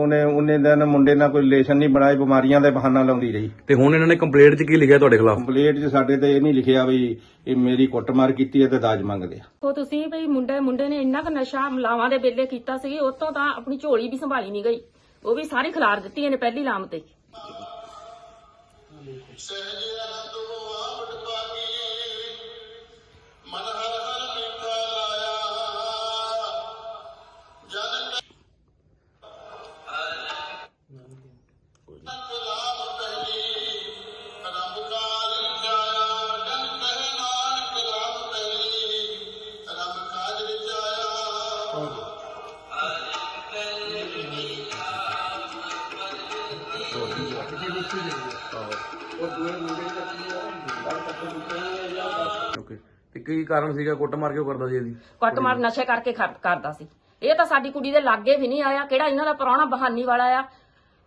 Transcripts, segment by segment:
ਉਹਨੇ ਉਹਨੇ ਦਿਨ ਮੁੰਡੇ ਨਾਲ ਕੋਈ ਰਿਲੇਸ਼ਨ ਨਹੀਂ ਬਣਾਈ ਬਿਮਾਰੀਆਂ ਦੇ ਬਹਾਨਾ ਲਾਉਂਦੀ ਰਹੀ। ਤੇ ਹੁਣ ਇਹਨਾਂ ਨੇ ਕੰਪਲੇਂਟ 'ਚ ਕੀ ਲਿਖਿਆ ਤੁਹਾਡੇ ਖਿਲਾਫ? ਕੰਪਲੀਟ 'ਚ ਸਾਡੇ ਤੇ ਇਹ ਨਹੀਂ ਲਿਖਿਆ ਵੀ ਇਹ ਮੇਰੀ ਕੁੱਟਮਾਰ ਕੀਤੀ ਹੈ ਤੇ ਦਾਜ ਮੰਗਦੇ ਆ। ਉਹ ਤੁਸੀਂ ਵੀ ਮੁੰਡੇ ਮੁੰਡੇ ਨੇ ਇੰਨਾ ਕੁ ਨਸ਼ਾ ਮਲਾਵਾਂ ਦੇ ਵੇਲੇ ਕੀਤਾ ਸੀ ਉਤੋਂ ਤਾਂ ਆਪਣੀ ਝੋਲੀ ਵੀ ਸੰਭਾਲੀ ਨਹੀਂ ਗਈ। ਉਹ ਵੀ ਸਾਰੀ ਖਿਲਾਰ ਦਿੱਤੀ ਇਹਨੇ ਪਹਿਲੀ ਲਾਮ ਤੇ। ਓਕੇ। ਤੇ ਕੀ ਕਾਰਨ ਸੀਗਾ? ਕੁੱਟਮਾਰ ਕਿਉਂ ਕਰਦਾ ਸੀ ਇਹਦੀ? ਕੁੱਟਮਾਰ ਨਸ਼ੇ ਕਰਕੇ ਖਰ- ਕਰਦਾ ਸੀ। ਇਹ ਤਾਂ ਸਾਡੀ ਕੁੜੀ ਦੇ ਲਾਗੇ ਵੀ ਨਹੀਂ ਆਇਆ। ਕਿਹੜਾ ਇਹਨਾਂ ਦਾ ਪੁਰਾਣਾ ਬਹਾਨੀ ਵਾਲਾ ਆ?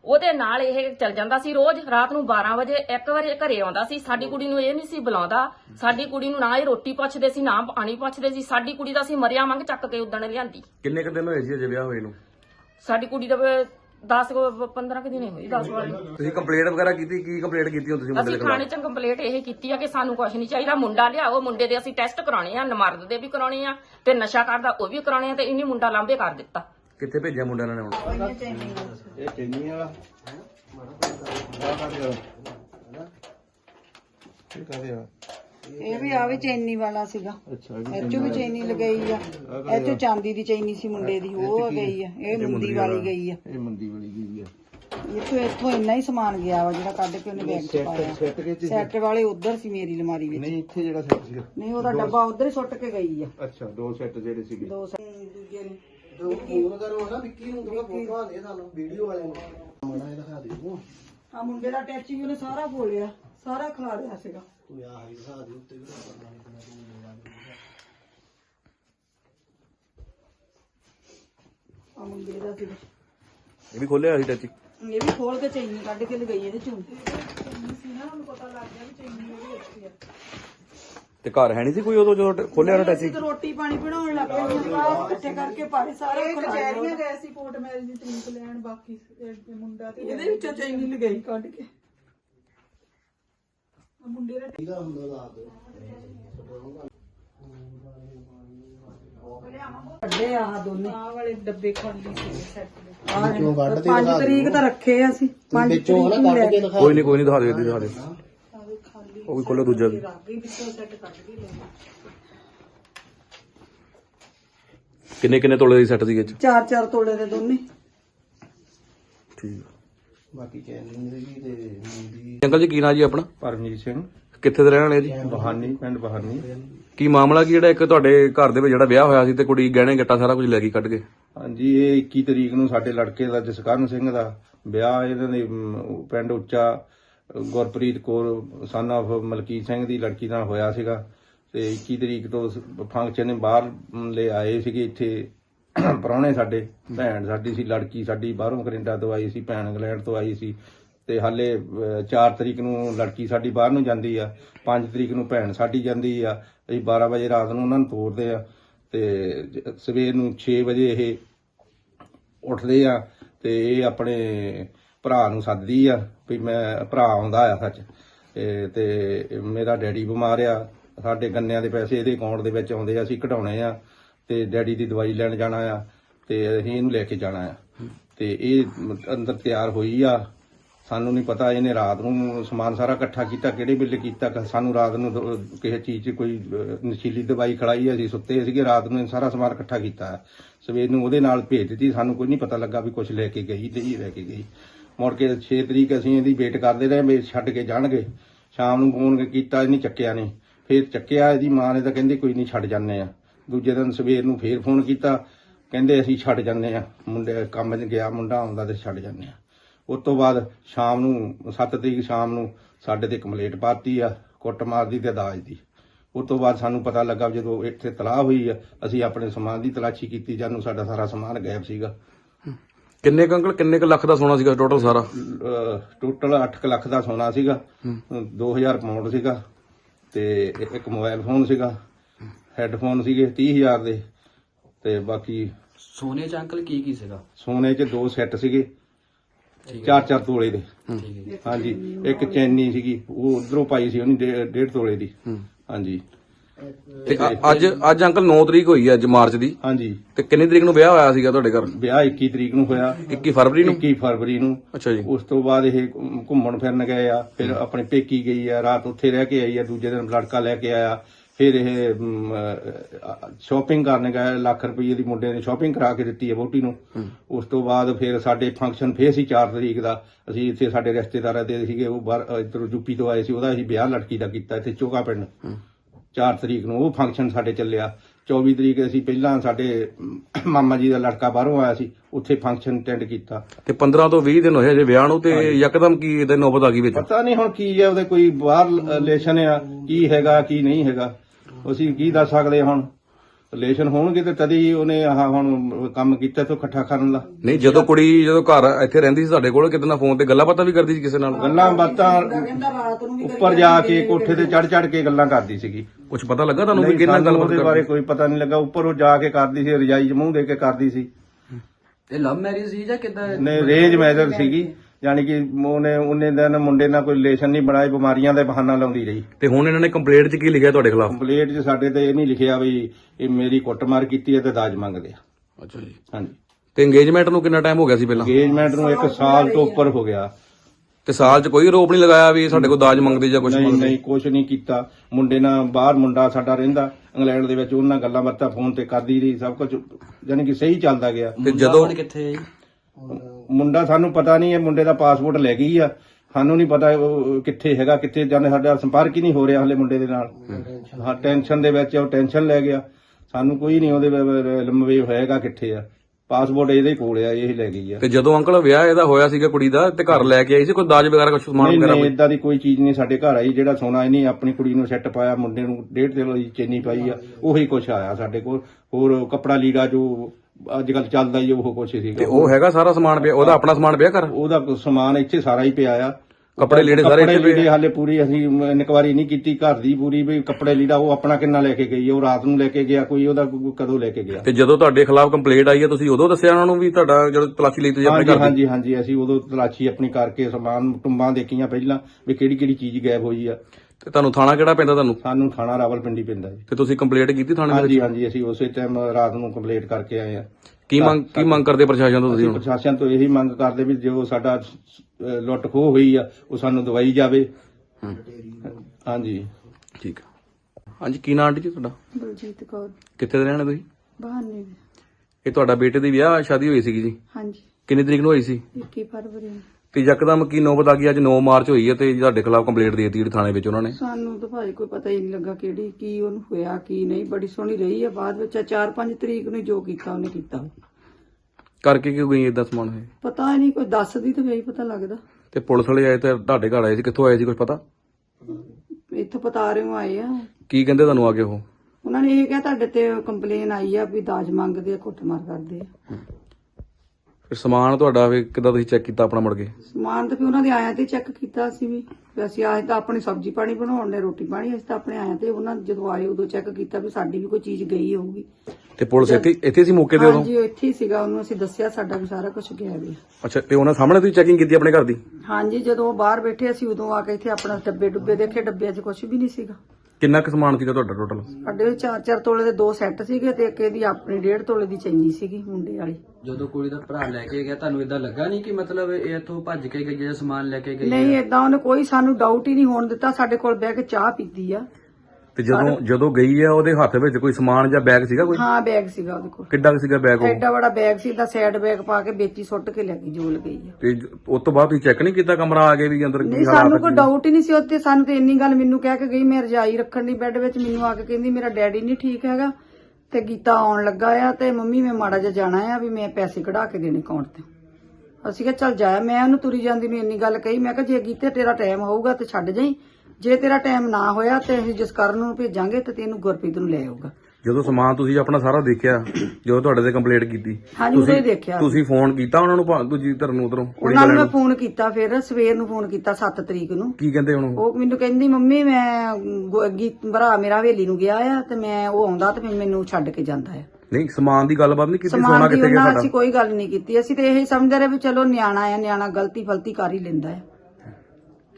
ਉਹਦੇ ਨਾਲ ਇਹ ਚੱਲ ਜਾਂਦਾ ਸੀ ਰੋਜ਼। ਰਾਤ ਨੂੰ 12 ਵਜੇ ਇੱਕ ਵਾਰੀ ਘਰੇ ਆਉਂਦਾ ਸੀ। ਸਾਡੀ ਕੁੜੀ ਨੂੰ ਇਹ ਨਹੀਂ ਸੀ ਬੁਲਾਉਂਦਾ। ਸਾਡੀ ਕੁੜੀ ਨੂੰ ਨਾ ਇਹ ਰੋਟੀ ਪੁੱਛਦੇ ਸੀ ਨਾ ਪਾਣੀ ਪੁੱਛਦੇ ਸੀ। ਸਾਡੀ ਕੁੜੀ ਦਾ ਸੀ ਮਰਿਆ ਮੰਗ ਚੱਕ ਕੇ ਉਦਣ ਲਿਆਂਦੀ। ਕਿੰਨੇ ਕੁ ਦਿਨ ਹੋਏ ਸੀ ਅਜੇ ਵਿਆਹ ਹੋਏ ਨੂੰ? ਸਾਡੀ ਕੁੜੀ ਦਾ 10 15 ਕੁ ਦਿਨ ਹੋਈ 10 ਵਾਰੀ ਤੁਸੀਂ ਕੰਪਲੇਂਟ ਵਗੈਰਾ ਕੀਤੀ ਕੀ ਕੰਪਲੇਂਟ ਕੀਤੀ ਹੁਣ ਤੁਸੀਂ ਮੁੰਡੇ ਦੇ ਅਸੀਂ ਖਿਲਾਫ? ਥਾਣੇ ਚ ਕੰਪਲੇਂਟ ਇਹ ਕੀਤੀ ਆ ਕਿ ਸਾਨੂੰ ਕੁਝ ਨਹੀਂ ਚਾਹੀਦਾ ਮੁੰਡਾ ਲਿਆਓ ਮੁੰਡੇ ਦੇ ਅਸੀਂ ਟੈਸਟ ਕਰਾਉਣੇ ਆ ਨਮਰਦ ਦੇ ਵੀ ਕਰਾਉਣੇ ਆ ਤੇ ਨਸ਼ਾ ਕਰਦਾ ਉਹ ਵੀ ਕਰਾਉਣੇ ਆ ਤੇ ਇਹਨੇ ਮੁੰਡਾ ਲਾਂਬੇ ਕਰ ਦਿੱਤਾ। ਕਿੱਥੇ ਭੇਜਿਆ ਮੁੰਡਿਆਂ ਨੇ ਹੁਣ? ਇਹ ਚੈਨੀ ਵਾਲਾ ਇਹ ਕਾਹਦੇ ਆ ਇਹ ਵੀ ਆ ਵੀ ਚੈਨੀ ਵਾਲਾ ਸੀਗਾ। ਅੱਛਾ ਇਹ ਚੋਂ ਵੀ ਚੈਨੀ ਲਗਾਈ ਆ। ਇਹ ਚੋਂ ਚਾਂਦੀ ਦੀ ਚੈਨੀ ਸੀ ਮੁੰਡੇ ਦੀ ਉਹ ਗਈ ਆ ਇਹ ਮੁੰਦੀ ਵਾਲੀ। ਗਈ ਆ। ਇਹ ਮੰਦੀ ਵਾਲੀ ਗਈ ਆ। ਇੱਥੋਂ ਇੱਥੋਂ ਇੰਨਾ ਹੀ ਸਮਾਨ ਗਿਆ ਵਾ ਜਿਹੜਾ ਕੱਢ ਕੇ ਉਹਨੇ ਬੈਗ 'ਚ ਪਾਇਆ। ਸੈੱਟ ਕੇ ਚ ਸੈੱਟ ਵਾਲੇ ਉਧਰ ਸੀ ਮੇਰੀ ਅਲਮਾਰੀ ਵਿੱਚ। ਨਹੀਂ ਇੱਥੇ ਜਿਹੜਾ ਸੈੱਟ ਸੀਗਾ। ਨਹੀਂ ਉਹਦਾ ਡੱਬਾ ਉਧਰ ਹੀ ਸੁੱਟ ਕੇ ਗਈ ਆ। ਅੱਛਾ ਦੋ ਸੈੱਟ ਜਿਹੜੇ ਸੀਗੇ। ਦੋ ਸੈੱਟ ਦੂਜੇ ਨੇ। ਆ ਮੁੰਡੇ ਦਾ। ਟੈਚੀ ਉਹਨੇ ਸਾਰਾ ਫੋਲਿਆ ਸਾਰਾ ਖਿਲਾ ਲਿਆ ਸੀਗਾ। ਆ ਮੁੰਡੇ ਦਾ ਸੀਗਾ ਇਹ ਵੀ ਖੋਲਿਆ ਸੀ ਟੱਚੀ ਇਹ ਵੀ ਖੋਲ ਕੇ ਚੈਨੀ ਕੱਢ ਕੇ ਲਗਾਈ ਇਹਦੇ ਚੋਂ। ਤੇ ਘਰ ਹੈ ਨਹੀਂ ਸੀ ਕੋਈ ਉਦੋਂ ਜਦੋਂ ਖੋਲਿਆ ਨਾ ਟੱਚੀ ਅਸੀਂ ਤਾਂ ਰੋਟੀ ਪਾਣੀ ਬਣਾਉਣ ਲੱਗ ਪਏ ਅਸੀਂ ਸਾਰਾ ਇਕੱਠੇ ਕਰਕੇ ਪਾਰੇ ਸਾਰੇ ਕਚਹਿਰੀਆਂ ਗਏ। ਸੀ ਕੋਰਟ ਮੈਰਿਜ ਦੀ ਤਰੀਕ ਲੈਣ ਬਾਕੀ ਇਹ ਮੁੰਡਾ ਤੇ ਇਹਦੇ ਵਿੱਚੋਂ ਚੈਨੀ ਲਗਾਈ ਕੱਢ ਕੇ। ਮੁੰਡੇ ਦਾ ਕੱਢੇ ਆਹ ਦੋਨੇ। ਆਹ ਵਾਲੇ ਡੱਬੇ ਖਾਲੀ ਸੀ ਸੈੱਟ ਦੇ। ਵਿੱਚੋਂ ਕੱਢ ਤੇ 5 ਤਰੀਕ ਤਾਂ ਰੱਖੇ ਆ ਅਸੀਂ। 5 ਤਰੀਕ ਨੂੰ ਲੈ ਕੇ ਕੋਈ ਨਹੀਂ ਕੋਈ ਨਹੀਂ ਦਿਖਾ ਦਿਖਾ ਉਹ ਵੀ ਖੋਲੋ ਦੂਜਾ। ਵੀ ਅੱਗੇ ਵਿੱਚੋਂ ਸੈੱਟ ਕੱਢ ਕੇ ਲੈ ਕਿੰਨੇ ਕਿੰਨੇ ਤੋਲੇ ਦੀ ਸੈੱਟ ਸੀਗੇ ਚ? ਚਾਰ ਚਾਰ ਤੋਲੇ ਦੇ ਦੋਨੇ। ਠੀਕ ਬਾਕੀ ਚੈਨੀ ਸੀਗੀ ਤੇ ਮੰਦੀ ਅੰਕਲ ਜੀ ਕੀ ਨਾਂ ਜੀ ਆਪਣਾ? ਪਰਮਜੀਤ ਸਿੰਘ। ਕਿੱਥੇ ਦੇ ਰਹਿਣ ਵਾਲੇ ਜੀ? ਬਹਾਨੀ ਪਿੰਡ ਬਹਾਨੀ। ਕੀ ਮਾਮਲਾ ਕੀ ਜਿਹੜਾ ਇੱਕ ਤੁਹਾਡੇ ਘਰ ਦੇ ਵਿੱਚ ਜਿਹੜਾ ਵਿਆਹ ਹੋਇਆ ਸੀ ਤੇ ਕੁੜੀ ਗਹਿਣੇ ਗੱਟਾ ਸਾਰਾ ਕੁਝ ਲੈ ਗਈ ਕੱਢ ਕੇ ਹਾਂਜੀ ਇਹ 21 ਤਰੀਕ ਨੂੰ ਸਾਡੇ ਲੜਕੇ ਦਾ ਜਸਕਰਨ ਸਿੰਘ ਦਾ ਵਿਆਹ ਇਹਨਾਂ ਦੇ ਅਮ, ਪਿੰਡ ਉੱਚਾ ਗੁਰਪ੍ਰੀਤ ਕੌਰ ਸਨ of ਮਲਕੀਤ ਸਿੰਘ ਦੀ ਲੜਕੀ ਨਾਲ ਹੋਇਆ ਸੀਗਾ। ਤੇ 21 ਤਰੀਕ ਤੋਂ ਫੰਕਸ਼ਨ ਬਾਹਰ ਅਮ, ਲੈ ਆਏ ਸੀਗੇ ਇੱਥੇ। ਪ੍ਰਾਹੁਣੇ ਸਾਡੇ, ਭੈਣ ਸਾਡੀ ਸੀ, ਲੜਕੀ ਸਾਡੀ, ਬਾਹਰੋਂ ਕੈਨੇਡਾ ਤੋਂ ਆਈ ਸੀ, ਭੈਣ ਇੰਗਲੈਂਡ ਤੋਂ ਆਈ ਸੀ ਤੇ ਹਾਲੇ 4 ਤਰੀਕ ਨੂੰ ਲੜਕੀ ਸਾਡੀ ਬਾਹਰ ਨੂੰ ਜਾਂਦੀ ਆ 5 ਤਰੀਕ ਨੂੰ ਭੈਣ ਸਾਡੀ ਜਾਂਦੀ ਆ, ਅਸੀਂ 12 ਵਜੇ ਰਾਤ ਨੂੰ ਉਹਨਾਂ ਨੂੰ ਤੋਰਦੇ ਆ ਤੇ ਸਵੇਰ ਨੂੰ 6 ਵਜੇ ਇਹ ਉੱਠਦੇ ਆ ਤੇ ਇਹ ਆਪਣੇ ਭਰਾ ਨੂੰ ਸੱਦਦੀ ਆ ਵੀ ਮੈਂ, ਭਰਾ ਆਉਂਦਾ ਆ ਸੱਚ। ਤੇ- ਤੇ ਮੇਰਾ ਡੈਡੀ ਬਿਮਾਰ ਆ, ਸਾਡੇ ਗੰਨਿਆਂ ਦੇ ਪੈਸੇ ਇਹਦੇ ਅਕਾਊਂਟ ਦੇ ਵਿੱਚ ਆਉਂਦੇ ਆ, ਅਸੀਂ ਕਢਾਉਣੇ ਆ। ਤੇ ਡੈਡੀ ਦੀ ਦਵਾਈ ਲੈਣ ਜਾਣਾ ਆ ਤੇ ਅਸੀਂ ਇਹਨੂੰ ਲੈ ਕੇ ਜਾਣਾ ਆ। ਤੇ ਇਹ ਅੰਦਰ ਤਿਆਰ ਹੋਈ ਆ। ਸਾਨੂੰ ਨਹੀਂ ਪਤਾ ਇਹਨੇ ਰਾਤ ਨੂੰ ਸਮਾਨ ਸਾਰਾ ਇਕੱਠਾ ਕੀਤਾ, ਕਿਹੜੇ ਬਿੱਲ ਕੀਤਾ। ਸਾਨੂੰ ਰਾਤ ਨੂੰ ਕਿਸੇ ਚੀਜ਼ 'ਚ ਕੋਈ ਨਸ਼ੀਲੀ ਦਵਾਈ ਖੜਾਈ ਅਸੀਂ ਸੁੱਤੇ ਸੀਗੇ, ਰਾਤ ਨੂੰ ਸਾਰਾ ਸਮਾਨ ਇਕੱਠਾ ਕੀਤਾ ਸਵੇਰ ਨੂੰ ਉਹਦੇ ਨਾਲ ਭੇਜ ਦਿੱਤੀ, ਸਾਨੂੰ ਕੋਈ ਨਹੀਂ ਪਤਾ ਲੱਗਾ ਵੀ ਕੁਝ ਲੈ ਕੇ ਗਈ ਤੇ ਹੀ ਲੈ ਕੇ ਗਈ। ਮੁੜ ਕੇ 6 ਤਰੀਕ ਅਸੀਂ ਇਹਦੀ ਵੇਟ ਕਰਦੇ ਰਹੇ ਵੀ ਛੱਡ ਕੇ ਜਾਣਗੇ। ਸ਼ਾਮ ਨੂੰ ਫੋਨ ਕੀਤਾ, ਇਹਨੇ ਚੱਕਿਆ ਨਹੀਂ। ਫੇਰ ਚੱਕਿਆ, ਇਹਦੀ ਮਾਂ ਨੇ ਤਾਂ ਕਹਿੰਦੀ ਕੋਈ ਨਹੀਂ, ਛੱਡ ਜਾਂਦੇ ਆ। ਦੂਜੇ ਦਿਨ ਸਵੇਰ ਨੂੰ ਫੇਰ ਫੋਨ ਕੀਤਾ। ਕਹਿੰਦੇ ਅਸੀਂ ਛੱਡ ਜਾਂਦੇ ਆ ਮੁੰਡੇ ਕੰਮ 'ਚ ਗਿਆ ਮੁੰਡਾ ਆਉਂਦਾ ਤੇ ਛੱਡ ਜਾਂਦੇ ਆ ਉਸ ਤੋਂ ਬਾਅਦ ਸ਼ਾਮ ਨੂੰ 7 ਤਰੀਕ ਸ਼ਾਮ ਨੂੰ ਸਾਡੇ ਤੇ ਕੰਪਲੇਂਟ ਪਾਤੀ ਆ ਕੁੱਟਮਾਰ ਦੀ ਤੇ ਦਾਜ ਦੀ। ਉਸ ਤੋਂ ਬਾਅਦ ਸਾਨੂੰ ਪਤਾ ਲੱਗਾ ਜਦੋਂ ਇੱਥੇ ਤਲਾਹ ਹੋਈ ਆ ਅਸੀਂ ਆਪਣੇ ਸਮਾਨ ਦੀ ਤਲਾਸ਼ੀ ਕੀਤੀ ਜਾਨੂੰ ਸਾਡਾ ਸਾਰਾ ਸਮਾਨ ਗਾਇਬ ਸੀਗਾ। ਕਿੰਨੇ ਕੁ ਅੰਕਲ ਕਿੰਨੇ ਕੁ ਲੱਖ ਦਾ ਸੋਨਾ ਸੀਗਾ ਟੋਟਲ ਸਾਰਾ? ਟੋਟਲ 8 ਲੱਖ ਦਾ ਸੋਨਾ ਸੀਗਾ। 2000 ਪਾਉਂਡ ਸੀਗਾ ਤੇ ਇੱਕ ਮੋਬਾਈਲ ਫੋਨ ਸੀਗਾ। ਹੈੱਡਫੋਨ ਸੀਗੇ 30000 ਦੇ ਤੇ ਬਾਕੀ ਸੋਨੇ ਚ ਅੰਕਲ ਕੀ ਕੀ ਸੀਗਾ? ਸੋਨੇ 'ਚ ਦੋ ਸੈੱਟ ਸੀਗੇ। ਚਾਰ ਚਾਰ ਤੋਲੇ ਦੇ। ਹਾਂਜੀ ਇੱਕ ਚੈਨੀ ਸੀਗੀ ਉਹ ਉਧਰੋਂ ਪਾਈ ਸੀ ਉਹਨੇ ਡੇ- ਡੇਢ ਤੋਲੇ ਦੀ। ਹਾਂਜੀ। ਤੇ ਅ- ਅੱਜ ਅੱਜ ਅੰਕਲ 9 ਤਰੀਕ ਹੋਈ ਹੈ ਅੱਜ ਮਾਰਚ ਦੀ। ਹਾਂਜੀ। ਤੇ ਕਿੰਨੀ ਤਰੀਕ ਨੂੰ ਵਿਆਹ ਹੋਇਆ ਸੀਗਾ ਤੁਹਾਡੇ ਘਰ? ਵਿਆਹ 21 ਤਰੀਕ ਨੂੰ ਹੋਇਆ। 21 ਫਰਵਰੀ ਨੂੰ? 21 ਫਰਵਰੀ ਨੂੰ। ਅੱਛਾ ਜੀ। ਉਸ ਤੋਂ ਬਾਅਦ ਇਹ ਘੁੰਮਣ ਫਿਰਨ ਗਏ ਆ। ਫਿਰ ਆਪਣੇ ਪੇਕੀ ਗਈ ਆ ਰਾਤ ਉੱਥੇ ਰਹਿ ਕੇ ਆਈ ਆ ਦੂਜੇ ਦਿਨ ਲੜਕਾ ਲੈ ਕੇ ਆਇਆ। ਫਿਰ ਇਹ ਸ਼ਾਪਿੰਗ ਕਰਨ ਗਏ ਲੱਖ ਰੁਪਏ ਦੀ ਮੁੰਡੇ ਨੇ ਸ਼ਾਪਿੰਗ ਕਰਾ ਕੇ ਦਿੱਤੀ ਹੈ ਵੋਟੀ ਨੂੰ। ਉਸ ਤੋਂ ਬਾਅਦ ਫਿਰ ਸਾਡੇ ਫੰਕਸ਼ਨ ਫੇਰ ਸੀ 4 ਤਰੀਕ ਦਾ। ਅਸੀਂ ਇੱਥੇ ਸਾਡੇ ਰਿਸ਼ਤੇਦਾਰਾਂ ਦੇ ਸੀਗੇ ਉਹ ਇਧਰੋਂ ਯੂਪੀ ਤੋਂ ਆਏ ਸੀ ਉਹਦਾ ਅਸੀਂ ਵਿਆਹ ਲੜਕੀ ਦਾ ਕੀਤਾ ਇੱਥੇ ਚੋਗਾ ਪਿੰਡ। 4 ਤਰੀਕ ਨੂੰ ਉਹ ਫੰਕਸ਼ਨ ਸਾਡੇ ਚੱਲਿਆ। 24 ਤਰੀਕ ਅਸੀਂ ਪਹਿਲਾਂ ਸਾਡੇ ਮਾਮਾ ਜੀ ਦਾ ਲੜਕਾ ਬਾਹਰੋਂ ਆਇਆ ਸੀ ਉੱਥੇ ਫੰਕਸ਼ਨ ਅਟੈਂਡ ਕੀਤਾ। ਤੇ 15 ਤੋਂ 20 ਦਿਨ ਹੋਏ ਜੇ ਵਿਆਹ ਨੂੰ ਤੇ ਯਕਦਮ ਕੀ ਇਹਦੇ ਨੌਬਤ ਆ ਗਈ ਵਿੱਚ? ਪਤਾ ਨਹੀਂ ਹੁਣ ਕੀ ਹੈ ਉਹਦੇ ਕੋਈ ਬਾਹਰ ਰਿਲੇਸ਼ਨ ਆ ਕੀ ਹੈਗਾ ਕੀ ਨਹੀਂ ਹੈਗਾ। ਅਸੀਂ ਕੀ ਦੱਸ ਸਕਦੇ ਹੁਣ? ਰਿਲੇਸ਼ਨ ਹੋਣਗੇ ਤੇ ਤਦ ਹੀ ਉਹਨੇ ਆਹ ਹੁਣ ਕੰਮ ਕੀਤਾ ਤੋਂ ਇਕੱਠਾ ਕਰਨ ਦਾ। ਨਹੀਂ ਜਦੋਂ ਕੁੜੀ ਜਦੋਂ ਘਰ ਇੱਥੇ ਰਹਿੰਦੀ ਸੀ ਸਾਡੇ ਕੋਲ ਕਿਤੇ ਨਾ ਫੋਨ ਤੇ ਗੱਲਾਂ ਬਾਤਾਂ ਵੀ ਕਰਦੀ ਸੀ ਕਿਸੇ ਨਾਲ? ਗੱਲਾਂ ਬਾਤਾਂ ਉੱਪਰ ਜਾ ਕੇ ਕੋਠੇ ਤੇ ਚੜ ਚੜ ਕੇ ਗੱਲਾਂ ਕਰਦੀ ਸੀਗੀ। ਕੁਝ ਪਤਾ ਲੱਗਾ ਤੁਹਾਨੂੰ ਵੀ ਨਹੀਂ ਕਿੰਨਾ ਗੱਲਬਾਤ ਉਹਦੇ ਕਰਦੀ ਬਾਰੇ ਕੋਈ ਪਤਾ ਨਹੀਂ ਲੱਗਾ। ਉੱਪਰ ਉਹ ਜਾ ਕੇ ਕਰਦੀ ਸੀ ਰਜਾਈ 'ਚ ਮੂੰਹ ਦੇ ਕੇ ਕਰਦੀ ਸੀ। ਇਹ ਲਵ ਮੈਰਿਜ ਸੀ ਜਾਂ ਕਿਦਾਂ? ਨੇ ਰੇਂਜ ਮੈਜ਼ਰ ਸੀਗੀ। ਯਾਨੀ ਕਿ ਉਹਨੇ ਉਹਨੇ ਦਿਨ ਮੁੰਡੇ ਨਾਲ ਕੋਈ ਰਿਲੇਸ਼ਨ ਨਹੀਂ ਬਣਾਏ ਬਿਮਾਰੀਆਂ ਦੇ ਬਹਾਨਾ ਲਾਉਂਦੀ ਰਹੀ। ਤੇ ਹੁਣ ਇਹਨਾਂ ਨੇ ਕੰਪਲੇਂਟ 'ਚ ਕੀ ਲਿਖਿਆ ਤੁਹਾਡੇ ਖਿਲਾਫ? ਕੰਪਲੀਟ 'ਚ ਸਾਡੇ ਤੇ ਇਹ ਨਹੀਂ ਲਿਖਿਆ ਵੀ ਇਹ ਮੇਰੀ ਕੁੱਟਮਾਰ ਕੀਤੀ ਹੈ ਤੇ ਦਾਜ ਮੰਗਦੇ ਆ। ਅੱਛਾ ਜੀ। ਹਾਂਜੀ। ਤੇ ਇੰਗੇਜਮੈਂਟ ਨੂੰ ਕਿੰਨਾ ਟਾਈਮ ਹੋ ਗਿਆ ਸੀ ਪਹਿਲਾਂ? ਅੰਗੇਜਮੈਂਟ ਨੂੰ ਇੱਕ ਸਾਲ ਤੋਂ ਉੱਪਰ ਹੋ ਗਿਆ। ਤੇ ਸਾਲ 'ਚ ਕੋਈ ਆਰੋਪ ਨਹੀਂ ਲਗਾਇਆ ਵੀ ਸਾਡੇ ਕੋਲ ਦਾਜ ਮੰਗਦੇ ਜਾਂ ਕੁਝ ਨਹੀਂ ਮੰਗਦੇ? ਨਹੀਂ ਕੁਝ ਨਹੀਂ ਕੀਤਾ। ਮੁੰਡੇ ਨਾਲ ਬਾਹਰ ਮੁੰਡਾ ਸਾਡਾ ਰਹਿੰਦਾ ਇੰਗਲੈਂਡ ਦੇ ਵਿੱਚ ਉਹਨਾਂ ਗੱਲਾਂ ਬਾਤਾਂ ਫੋਨ ਤੇ ਕਰਦੀ ਰਹੀ ਸਭ ਕੁਝ ਯਾਨੀ ਕਿ ਸਹੀ ਚੱਲਦਾ ਗਿਆ। ਤੇ ਜਦੋਂ ਕਿੱਥੇ ਹੈ ਜੀ? ਮੁੰਡਾ ਸਾਨੂੰ ਪਤਾ ਨਹੀਂ ਹੈ ਮੁੰਡੇ ਦਾ ਪਾਸਪੋਰਟ ਲੈ ਗਈ ਆ। ਸਾਨੂੰ ਨਹੀਂ ਪਤਾ ਉਹ ਕਿੱਥੇ ਹੈਗਾ ਕਿੱਥੇ ਜਾਣੇ ਸਾਡਾ ਸੰਪਰਕ ਹੀ ਨਹੀਂ ਹੋ ਰਿਹਾ ਹਲੇ ਮੁੰਡੇ ਦੇ ਨਾਲ। ਹਾਂ। ਟੈਨਸ਼ਨ ਦੇ ਵਿੱਚ ਉਹ ਟੈਨਸ਼ਨ ਲੈ ਗਿਆ। ਸਾਨੂੰ ਕੋਈ ਨਹੀਂ ਉਹਦੇ ਲੰਮੇ ਹੋਏਗਾ ਕਿੱਥੇ ਆ। ਪਾਸਪੋਰਟ ਇਹਦੇ ਕੋਲ ਆ ਇਹ ਲੈ ਗਈ ਆ। ਤੇ ਜਦੋਂ ਅੰਕਲ ਵਿਆਹ ਇਹਦਾ ਹੋਇਆ ਸੀਗਾ ਕੁੜੀ ਦਾ ਤੇ ਘਰ ਲੈ ਕੇ ਆਈ ਸੀ ਕੋਈ ਦਾਜ ਵਗੈਰਾ ਕੁਝ ਸਮਾਨ ਵਗੈਰਾ ਨਹੀਂ? ਇਦਾਂ ਦੀ ਕੋਈ ਚੀਜ਼ ਨਹੀਂ ਸਾਡੇ ਘਰ ਆਈ ਜਿਹੜਾ ਸੋਨਾ ਇਹਨੇ ਆਪਣੀ ਕੁੜੀ ਨੂੰ ਸੈੱਟ ਪਾਇਆ ਮੁੰਡੇ ਨੂੰ ਡੇਢ ਕਿਲੋ ਦੀ ਚੇਨੀ ਪਾਈ ਆ ਉਹੀ ਕੁਛ ਆਇਆ ਸਾਡੇ ਕੋਲ। ਹੋਰ ਕੱਪੜਾ ਲੀੜਾ ਜੋ ਅੱਜ ਕੱਲ ਚੱਲਦਾ ਹੀ ਉਹ ਕੁਛ ਤੇ ਸੀਗਾ। ਉਹ ਹੈਗਾ ਸਾਰਾ ਸਮਾਨ ਪਿਆ ਉਹਦਾ ਆਪਣਾ ਸਮਾਨ ਪਿਆ ਘਰ? ਉਹਦਾ ਸਮਾਨ ਇੱਥੇ ਸਾਰਾ ਹੀ ਪਿਆ ਆ। ਕੱਪੜੇ ਲੀੜੇ ਸਾਰੇ ਕੱਪੜੇ ਇੱਥੇ ਪਏ? ਲੀੜੇ ਹਾਲੇ ਪੂਰੀ ਅਸੀਂ ਇਨਕੁਆਰੀ ਨਹੀਂ ਕੀਤੀ ਘਰ ਦੀ ਪੂਰੀ ਵੀ ਕੱਪੜੇ ਲੀੜਾ ਉਹ ਆਪਣਾ ਕਿੰਨਾ ਲੈ ਕੇ ਗਈ ਉਹ ਰਾਤ ਨੂੰ ਲੈ ਕੇ ਗਿਆ ਕੋਈ ਉਹਦਾ ਕਦੋਂ ਲੈ ਕੇ ਗਿਆ। ਤੇ ਜਦੋਂ ਤੁਹਾਡੇ ਖਿਲਾਫ ਕੰਪਲੇਂਟ ਆਈ ਹੈ ਤੁਸੀਂ ਉਦੋਂ ਦੱਸਿਆ ਉਹਨਾਂ ਨੂੰ ਵੀ ਤੁਹਾਡਾ ਜਦੋਂ ਤਲਾਸ਼ੀ ਲਈ ਤੁਸੀਂ ਆਪਣੇ ਘਰ ਦੀ? ਹਾਂਜੀ ਹਾਂਜੀ ਅਸੀਂ ਉਦੋਂ ਤਲਾਸ਼ੀ ਆਪਣੀ ਕਰਕੇ ਸਮਾਨ ਟੁੰਬਾਂ ਦੇਖੀਆਂ ਪਹਿਲਾਂ ਵੀ ਕਿਹੜੀ ਕਿਹੜੀ ਚੀਜ਼ ਗਾਇਬ ਹੋਈ ਆ। ਤੇ ਤੁਹਾਨੂੰ ਥਾਣਾ ਕਿਹੜਾ ਪੈਂਦਾ ਤੁਹਾਨੂੰ? ਸਾਨੂੰ ਥਾਣਾ ਰਾਵਲਪਿੰਡੀ ਪੈਂਦਾ ਜੀ। ਤੇ ਤੁਸੀਂ ਕੰਪਲੇਂਟ ਕੀਤੀ ਥਾਣੇ ਦੇ ਵਿੱਚ? ਹਾਂਜੀ ਹਾਂਜੀ ਅਸੀਂ ਉਸੇ ਟਾਈਮ ਰਾਤ ਨੂੰ ਕੰਪਲੀਟ ਕਰਕੇ ਆਏ ਆ ਕੀ ਮੰਗ ਕੀ ਮੰਗ ਕਰਦੇ ਪ੍ਰਸ਼ਾਸਨ ਤੋਂ ਤੁਸੀਂ ਅਸੀਂ ਹੁਣ ਪ੍ਰਸ਼ਾਸਨ ਤੋਂ ਇਹੀ ਮੰਗ ਕਰਦੇ ਵੀ ਜੋ ਸਾਡਾ ਅਹ, ਲੁੱਟ ਖੋਹ ਹੋਈ ਆ ਉਹ ਸਾਨੂੰ ਦਵਾਈ ਜਾਵੇ। ਹੂੰ, ਹਾਂਜੀ। ਠੀਕ। ਆ। ਹਾਂਜੀ ਕੀ ਨਾਂ ਆਂਟੀ ਜੀ ਤੁਹਾਡਾ? ਬਲਜੀਤ ਕੌਰ। ਕਿੱਥੇ ਦੇ ਰਹਿਣੇ ਤੁਸੀਂ? ਬਹਾਨੇ ਇਹ ਤੁਹਾਡਾ ਬੇਟੇ ਦੀ ਵਿਆਹ ਸ਼ਾਦੀ ਹੋਈ ਸੀਗੀ ਜੀ? ਹਾਂਜੀ। ਕਿੰਨੀ ਤਰੀਕ ਨੂੰ ਹੋਈ ਸੀ? 21 ਫਰਵਰੀ ਨੂੰ। ਤੇ ਯਕਦਮ ਕੀ ਨੌਬਤ ਆ ਗਈ ਅੱਜ 9 ਮਾਰਚ ਹੋਈ ਹੈ ਤੇ ਤੁਹਾਡੇ ਖਿਲਾਫ ਕੰਪਲੇਂਟ ਦੇ ਦਿੱਤੀ ਜਿਹੜੀ ਥਾਣੇ ਵਿੱਚ ਉਹਨਾਂ ਨੇ? ਸਾਨੂੰ ਤਾਂ ਭਾਈ ਕੋਈ ਪਤਾ ਹੀ ਨਹੀਂ ਲੱਗਾ ਕਿਹੜੀ ਕੀ ਉਹਨੂੰ ਹੋਇਆ ਕੀ ਨਹੀਂ। ਬੜੀ ਸੋਹਣੀ ਰਹੀ ਆ ਬਾਅਦ ਵਿੱਚ 4-5 ਤਰੀਕ ਨੂੰ ਜੋ ਕੀਤਾ ਉਹਨੇ ਕੀਤਾ। ਕਰਕੇ ਕਿਉਂ ਗਈ ਇਦਾਂ ਸਮਾਨ ਹੈ ਪਤਾ ਹੀ ਨਹੀਂ ਕੋਈ ਦੱਸਦੀ ਤਾਂ ਫੇਰ ਹੀ ਪਤਾ ਲੱਗਦਾ। ਤੇ ਪੁਲਿਸ ਵਾਲੇ ਆਏ ਤੇ ਤੁਹਾਡੇ ਘਰ ਆਏ ਸੀ ਕਿੱਥੋਂ ਆਏ ਸੀ ਕੁਝ ਪਤਾ? ਇੱਥੋਂ ਪਤਾ ਰਹੇ ਆਏ ਆ। ਕੀ ਕਹਿੰਦੇ ਤੁਹਾਨੂੰ ਆ ਕੇ ਉਹ? ਉਹਨਾਂ ਨੇ ਇਹ ਕਿਹਾ ਤੁਹਾਡੇ ਤੇ ਕੰਪਲੇਨ ਆਈ ਆ ਵੀ ਦਾਜ ਮੰਗਦੇ ਆ ਕੁੱਟਮਾਰ ਕਰਦੇ ਆ। ਫਿਰ ਸਮਾਨ ਤੁਹਾਡਾ ਵੀ ਕਿੱਦਾਂ ਤੁਸੀਂ ਚੈੱਕ ਕੀਤਾ ਆਪਣਾ ਮੁੜ ਕੇ? ਸਮਾਨ ਤਾਂ ਫਿਰ ਉਹਨਾਂ ਦੇ ਆਇਆਂ ਤੇ ਚੈੱਕ ਕੀਤਾ ਸੀ ਵੀ। ਵੀ ਅਸੀਂ ਆਏ ਤਾਂ ਆਪਣੀ ਸਬਜ਼ੀ ਪਾਣੀ ਬਣਾਉਣ ਨੇ ਰੋਟੀ ਪਾਣੀ ਅਸੀਂ ਤਾਂ ਆਪਣੇ ਆਇਆਂ ਤੇ ਉਹਨਾਂ ਜਦੋਂ ਆਏ ਉਦੋਂ ਚੈੱਕ ਕੀਤਾ ਵੀ ਸਾਡੀ ਵੀ ਕੋਈ ਚੀਜ਼ ਗਈ ਹੋਊਗੀ। ਤੇ ਪੁਲਿਸ ਇੱਥੇ ਇੱਥੇ ਸੀ ਮੌਕੇ ਤੇ ਉਦੋਂ? ਹਾਂਜੀ ਉਹ ਇੱਥੇ ਹੀ ਸੀਗਾ ਉਹਨੂੰ ਅਸੀਂ ਦੱਸਿਆ ਸਾਡਾ ਵੀ ਸਾਰਾ ਕੁਝ ਗਿਆ ਵੀ। ਅੱਛਾ ਤੇ ਉਹਨਾਂ ਸਾਹਮਣੇ ਤੁਸੀਂ ਚੈਕਿੰਗ ਕੀਤੀ ਆਪਣੇ ਘਰ ਦੀ? ਹਾਂਜੀ ਜਦੋਂ ਉਹ ਬਾਹਰ ਬੈਠੇ ਅਸੀਂ ਉਦੋਂ ਆ ਕੇ ਇੱਥੇ ਆਪਣਾ ਡੱਬੇ ਡੁੱਬੇ ਦੇਖੇ ਡੱਬਿਆਂ 'ਚ ਕੁਝ ਵੀ ਨਹੀਂ ਸੀਗਾ। ਕਿੰਨਾ ਕੁ ਸਮਾਨ ਸੀਗਾ ਤੁਹਾਡਾ ਟੋਟਲ ਸਾਡੇ ਵਿੱਚ ਚਾਰ ਚਾਰ ਤੋਲੇ ਦੇ ਦੋ ਸੈੱਟ ਸੀਗੇ ਤੇ ਇੱਕ ਇਹਦੀ ਆਪਣੀ ਡੇਢ ਤੋਲੇ ਦੀ ਚੈਨੀ ਸੀਗੀ ਮੁੰਡੇ ਵਾਲੀ। ਜਦੋਂ ਕੁੜੀ ਦਾ ਭਰਾ ਲੈ ਕੇ ਗਿਆ ਤੁਹਾਨੂੰ ਇਦਾਂ ਲੱਗਾ ਨਹੀਂ ਕਿ ਮਤਲਬ ਇਹ ਇੱਥੋਂ ਭੱਜ ਕੇ ਗਈ ਜਾਂ ਸਮਾਨ ਲੈ ਕੇ ਗਈ ਨਹੀਂ ਏਦਾਂ ਉਹਨੇ ਕੋਈ ਸਾਨੂੰ ਡਾਊਟ ਹੀ ਨਹੀਂ ਹੋਣ ਦਿੱਤਾ ਸਾਡੇ ਕੋਲ ਬਹਿ ਕੇ ਚਾਹ ਪੀਤੀ ਆ। ਤੇ ਜਦੋਂ ਜਦੋਂ ਗਈ ਹੈ ਉਹਦੇ ਹੱਥ ਵਿੱਚ ਕੋਈ ਸਮਾਨ ਜਾਂ ਬੈਗ ਸੀਗਾ ਕੋਈ? ਹਾਂ ਬੈਗ ਸੀਗਾ ਉਹਦੇ ਕੋਲ। ਕਿੱਡਾ ਕੁ ਸੀਗਾ ਬੈਗ ਉਹ? ਐਡਾ ਬੜਾ ਬੈਗ ਸੀ ਦਾ ਸਾਈਡ ਬੈਗ ਪਾ ਕੇ ਵਿੱਚ ਹੀ ਸੁੱਟ ਕੇ ਲੈ ਗਈ ਜੋਲ ਗਈ ਆ। ਤੇ ਉਸ ਤੋਂ ਬਾਅਦ ਤੁਸੀਂ ਚੈੱਕ ਨਹੀਂ ਕੀਤਾ ਕਮਰਾ ਆ ਕੇ ਵੀ ਅੰਦਰ ਨਹੀਂ ਕੀ ਸਾਨੂੰ ਹਾਲਾਤ ਕੋਈ ਕੀ ਡਾਊਟ ਹੀ ਨਹੀਂ ਸੀ ਉੱਤੇ ਸਾਨੂੰ ਤੇ ਇੰਨੀ ਗੱਲ ਮੈਨੂੰ ਕਹਿ ਕੇ ਗਈ ਮੈਂ ਰਜਾਈ ਰੱਖਣ ਦੀ ਬੈੱਡ ਵਿੱਚ ਮੈਨੂੰ ਆ ਕੇ ਕਹਿੰਦੀ ਮੇਰਾ ਡੈਡੀ ਨਹੀਂ ਠੀਕ ਹੈਗਾ। ਤੇ ਗੀਤਾ ਆਉਣ ਲੱਗਾ ਆ ਤੇ ਮੰਮੀ ਮੈਂ ਮਾੜਾ ਜਿਹਾ ਜਾਣਾ ਆ ਵੀ ਮੈਂ ਪੈਸੇ ਕਢਾ ਕੇ ਦੇਣੇ ਅਕਾਊਂਟ ਤੇ। ਅਸੀਂ ਕਿਹਾ ਚੱਲ ਜਾਇਆ ਮੈਂ ਉਹਨੂੰ ਤੁਰੀ ਜਾਂਦੀ ਨੂੰ ਇੰਨੀ ਗੱਲ ਕਹੀ ਮੈਂ ਕਿਹਾ ਜੇ ਗੀਤੇ ਤੇਰਾ ਟਾਈਮ ਹੋਊਗਾ ਤੇ ਛੱਡ ਜਾਈ। ਜੇ ਤੇਰਾ ਟਾਈਮ ਨਾ ਹੋਇਆ ਤੇ ਅਸੀਂ ਜਸਕਰਨ ਨੂੰ ਭੇਜਾਂਗੇ ਤੇ ਤੈਨੂੰ ਗੁਰਪ੍ਰੀਤ ਨੂੰ ਲੈ ਆਊਗਾ। ਜਦੋਂ ਸਮਾਨ ਤੁਸੀਂ ਆਪਣਾ ਸਾਰਾ ਦੇਖਿਆ ਜਦੋਂ ਤੁਹਾਡੇ ਤੇ ਕੰਪਲੇਂਟ ਕੀਤੀ ਹਾਂਜੀ ਉਦੋਂ ਹੀ ਦੇਖਿਆ। ਤੁਸੀਂ ਫੋਨ ਕੀਤਾ ਉਹਨਾਂ ਨੂੰ ਭਾ- ਦੂਜੀ ਧਰ ਨੂੰ ਉਧਰੋਂ ਉਹਨਾਂ ਨੂੰ ਮੈਂ ਫੋਨ ਕੀਤਾ ਫਿਰ ਸਵੇਰ ਨੂੰ ਫੋਨ ਕੀਤਾ 7 ਤਰੀਕ ਨੂੰ। ਕੀ ਕਹਿੰਦੇ ਹੁਣ ਉਹ? ਉਹ ਮੈਨੂੰ ਕਹਿੰਦੀ ਮੰਮੀ ਮੈਂ ਗੁ- ਗੀ- ਭਰਾ ਮੇਰਾ ਹਵੇਲੀ ਨੂੰ ਗਿਆ ਆ ਤੇ ਮੈਂ ਉਹ ਆਉਂਦਾ ਤੇ ਫਿਰ ਮੈਨੂੰ ਛੱਡ ਕੇ ਜਾਂਦਾ ਆ। ਨਹੀਂ ਸਮਾਨ ਦੀ ਗੱਲਬਾਤ ਨਹੀਂ ਕੀਤੀ ਸੋਨਾ ਸਮਾਨ ਦੀ ਕਿੱਥੇ ਗਿਆ ਉਹਨਾਂ ਸਾਡਾ? ਅਸੀਂ ਕੋਈ ਗੱਲ ਨਹੀਂ ਕੀਤੀ। ਅਸੀਂ ਤੇ ਇਹ ਸਮਝਦੇ ਰਹੇ ਵੀ ਚਲੋ ਨਿਆਣਾ ਆ ਨਿਆਣਾ ਗਲਤੀ ਫਲਤੀ ਕਰ ਹੀ ਲੈਂਦਾ ਹੈ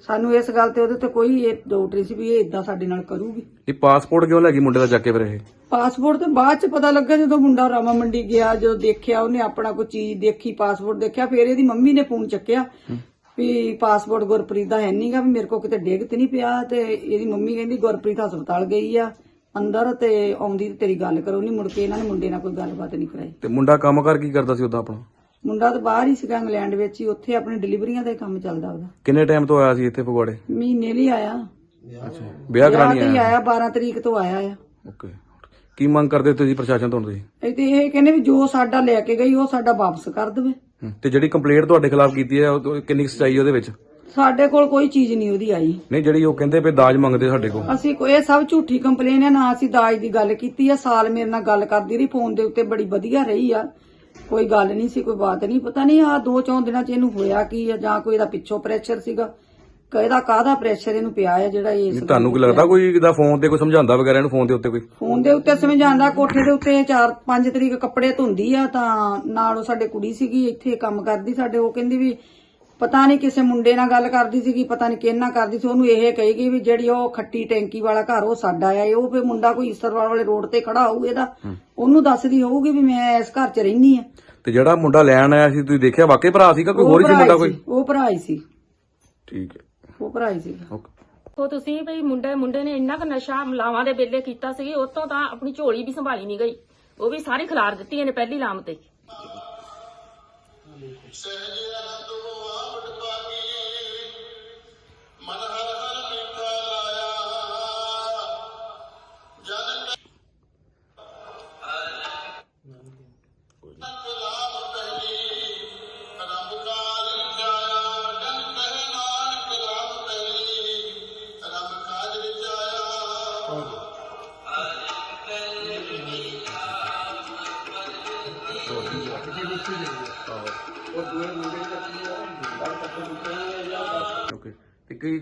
ਸਾਨੂੰ ਇਸ ਗੱਲ ਤੇ ਉਹਦੇ ਤੇ ਕੋਈ ਇਹ ਡਾਊਟ ਨਹੀਂ ਸੀ ਵੀ ਇਹ ਇਦਾਂ ਸਾਡੇ ਨਾਲ ਕਰੂਗੀ। ਇਹ ਪਾਸਪੋਰਟ ਕਿਉਂ ਲੈ ਗਈ ਮੁੰਡੇ ਦਾ ਚੱਕ ਕੇ ਫਿਰ ਇਹ? ਪਾਸਪੋਰਟ ਤੇ ਬਾਅਦ ਚ ਪਤਾ ਲੱਗਾ ਜਦੋਂ ਮੁੰਡਾ ਰਾਮਾ ਮੰਡੀ ਗਿਆ ਜਦੋਂ ਦੇਖਿਆ ਉਹਨੇ ਆਪਣਾ ਕੋਈ ਚੀਜ਼ ਦੇਖੀ ਪਾਸਪੋਰਟ ਦੇਖਿਆ ਫਿਰ ਇਹਦੀ ਮੰਮੀ ਨੇ ਫੋਨ ਚੱਕਿਆ ਵੀ ਪਾਸਪੋਰਟ ਗੁਰਪ੍ਰੀਤ ਦਾ ਹੈ ਨਹੀਂਗਾ ਵੀ ਮੇਰੇ ਕੋ ਕਿਤੇ ਡਿੱਗ ਤੇ ਨਹੀਂ ਪਿਆ ਤੇ ਇਹਦੀ ਮੰਮੀ ਕਹਿੰਦੀ ਗੁਰਪ੍ਰੀਤ ਹਸਪਤਾਲ ਗਈ ਆ ਅੰਦਰ ਤੇ ਆਉਂਦੀ ਤੇ ਤੇਰੀ ਗੱਲ ਕਰੋ ਨਹੀਂ ਮੁੜ ਕੇ ਇਹਨਾਂ ਨੇ ਮੁੰਡੇ ਨਾਲ ਕੋਈ ਗੱਲਬਾਤ ਨਹੀਂ ਕਰਾਈ। ਤੇ ਮੁੰਡਾ ਕੰਮ ਕਰ ਕੀ ਕਰਦਾ ਸੀ ਉਦਾਂ ਆਪਣਾ? ਮੁੰਡਾ ਤਾਂ ਬਾਹਰ ਹੀ ਸੀਗਾ ਇੰਗਲੈਂਡ ਵਿੱਚ ਹੀ ਉੱਥੇ ਆਪਣੀ ਡਿਲੀਵਰੀਆਂ ਦਾ ਹੀ ਕੰਮ ਚੱਲਦਾ ਉਹਦਾ। ਕਿੰਨੇ ਟਾਈਮ ਤੋਂ ਆਇਆ ਸੀ ਇੱਥੇ ਫਗਵਾੜੇ? ਮਹੀਨੇ ਲਈ ਆਇਆ। ਅੱਛਾ ਵਿਆਹ ਵਿਆਹ ਕਰਾਣੀ ਤੇ ਹੀ ਆਇਆ? ਆਇਆ 12 ਤਰੀਕ ਤੋਂ ਆਇਆ ਆ। ਓਕੇ ਕੀ ਮੰਗ ਕਰਦੇ ਤੁਸੀਂ ਪ੍ਰਸ਼ਾਸਨ ਤੋਂ ਤੁਸੀਂ? ਇਹ ਤੇ ਇਹ ਕਹਿੰਦੇ ਵੀ ਜੋ ਸਾਡਾ ਲੈ ਕੇ ਗਈ ਉਹ ਸਾਡਾ ਵਾਪਸ ਕਰ ਦੇਵੇ। ਹੂੰ। ਤੇ ਜਿਹੜੀ ਕੰਪਲੇਂਟ ਤੁਹਾਡੇ ਖਿਲਾਫ ਕੀਤੀ ਹੈ ਉਹ ਕਿੰਨੀ ਕੁ ਸੱਚਾਈ ਉਹਦੇ ਵਿੱਚ? ਸਾਡੇ ਕੋਲ ਕੋਈ ਚੀਜ਼ ਨਹੀਂ ਉਹਦੀ ਆਈ। ਨਹੀਂ ਜਿਹੜੀ ਉਹ ਕਹਿੰਦੇ ਪਏ ਦਾਜ ਮੰਗਦੇ ਸਾਡੇ ਕੋਲ। ਅਸੀਂ ਕੋਈ ਇਹ ਸਭ ਝੂਠੀ ਕੰਪਲੇਨ ਹੈ ਨਾ ਅਸੀਂ ਦਾਜ ਦੀ ਗੱਲ ਕੀਤੀ ਆ ਸਾਲ ਮੇਰੇ ਨਾਲ ਗੱਲ ਕਰਦੀ ਰਹੀ ਫੋਨ ਦੇ ਉੱਤੇ ਬੜੀ ਵਧੀਆ ਰਹੀ ਆ। ਕੋਈ ਗੱਲ ਨਹੀਂ ਸੀ ਕੋਈ ਬਾਤ ਨਹੀਂ। ਪਤਾ ਨਹੀਂ ਆ ਦੋ ਚੌਂ ਦਿਨਾਂ ਚ ਇਹਨੂੰ ਹੋਇਆ ਕੀ ਆ ਜਾਂ ਕੋਈ ਇਹਦਾ ਪਿੱਛੋਂ ਪ੍ਰੈਸ਼ਰ ਸੀਗਾ। ਕਿਹਦਾ ਕਾਹਦਾ ਪ੍ਰੈਸ਼ਰ ਇਹਨੂੰ ਪਿਆ ਆ ਜਿਹੜਾ ਇਸ ਤੁਹਾਨੂੰ ਕੀ ਲੱਗਦਾ ਕੋਈ ਇਹਦਾ ਫੋਨ ਤੇ ਕੋਈ ਸਮਝਾਉਂਦਾ ਵਗੈਰਾ ਇਹਨੂੰ ਫੋਨ ਦੇ ਉੱਤੇ ਕੋਈ? ਫੋਨ ਦੇ ਉੱਤੇ ਸਮਝਾਉਂਦਾ ਕੋਠੇ ਦੇ ਉੱਤੇ 4 5 ਤਰੀਕ ਕੱਪੜੇ ਧੁੰਦੀ ਆ ਤਾਂ ਨਾਲ ਉਹ ਸਾਡੇ ਕੁੜੀ ਸੀਗੀ ਇੱਥੇ ਕੰਮ ਕਰਦੀ ਸਾਡੇ ਉਹ ਕਹਿੰਦੀ ਵੀ ਪਤਾ ਨਹੀਂ ਕਿਸੇ ਮੁੰਡੇ ਨਾਲ ਗੱਲ ਕਰਦੀ ਸੀਗੀ ਪਤਾ ਨਹੀਂ ਕਿਹਨਾਂ ਕਰਦੀ ਸੀ ਉਹਨੂੰ ਇਹ ਕਹੇਗੀ ਵੀ ਜਿਹੜੀ ਉਹ ਖੱਟੀ ਟੈਂਕੀ ਵਾਲਾ ਘਰ ਉਹ ਸਾਡਾ ਆ ਉਹ ਫੇ ਮੁੰਡਾ ਕੋਈ ਈਸਰਵਾਲ ਵਾਲੇ ਰੋਡ ਤੇ ਖੜਾ ਹੋਊ ਇਹਦਾ। ਉਹਨੂੰ ਦੱਸਦੀ ਹੋਊਗੀ ਵੀ ਮੈਂ ਇਸ ਘਰ 'ਚ ਰਹਿਨੀ ਆ। ਤੇ ਜਿਹੜਾ ਮੁੰਡਾ ਲੈਣ ਆਇਆ ਸੀ ਤੁਸੀਂ ਦੇਖਿਆ ਵਾਕਈ ਭਰਾ ਸੀਗਾ ਕੋਈ ਹੋਰ ਹੀ ਸੀ ਮੁੰਡਾ ਕੋਈ? ਉਹ ਭਰਾ ਹੀ ਸੀ। ਠੀਕ ਹੈ। ਉਹ ਭਰਾ ਹੀ ਸੀ ਓਕੇ। ਉਹ ਤੁਸੀਂ ਵੀ ਮੁੰਡੇ ਮੁੰਡੇ ਨੇ ਇੰਨਾ ਕੁ ਨਸ਼ਾ ਮਲਾਵਾਂ ਦੇ ਵੇਲੇ ਕੀਤਾ ਸੀ ਉਹ ਤੋਂ ਤਾਂ ਆਪਣੀ ਝੋਲੀ ਵੀ ਸੰਭਾਲੀ ਨਹੀਂ ਗਈ। ਉਹ ਵੀ ਸਾਰੀ ਖਿਲਾਰ ਦਿੱਤੀ ਇਹਨੇ ਪਹਿਲੀ ਲਾਮ ਤੇ।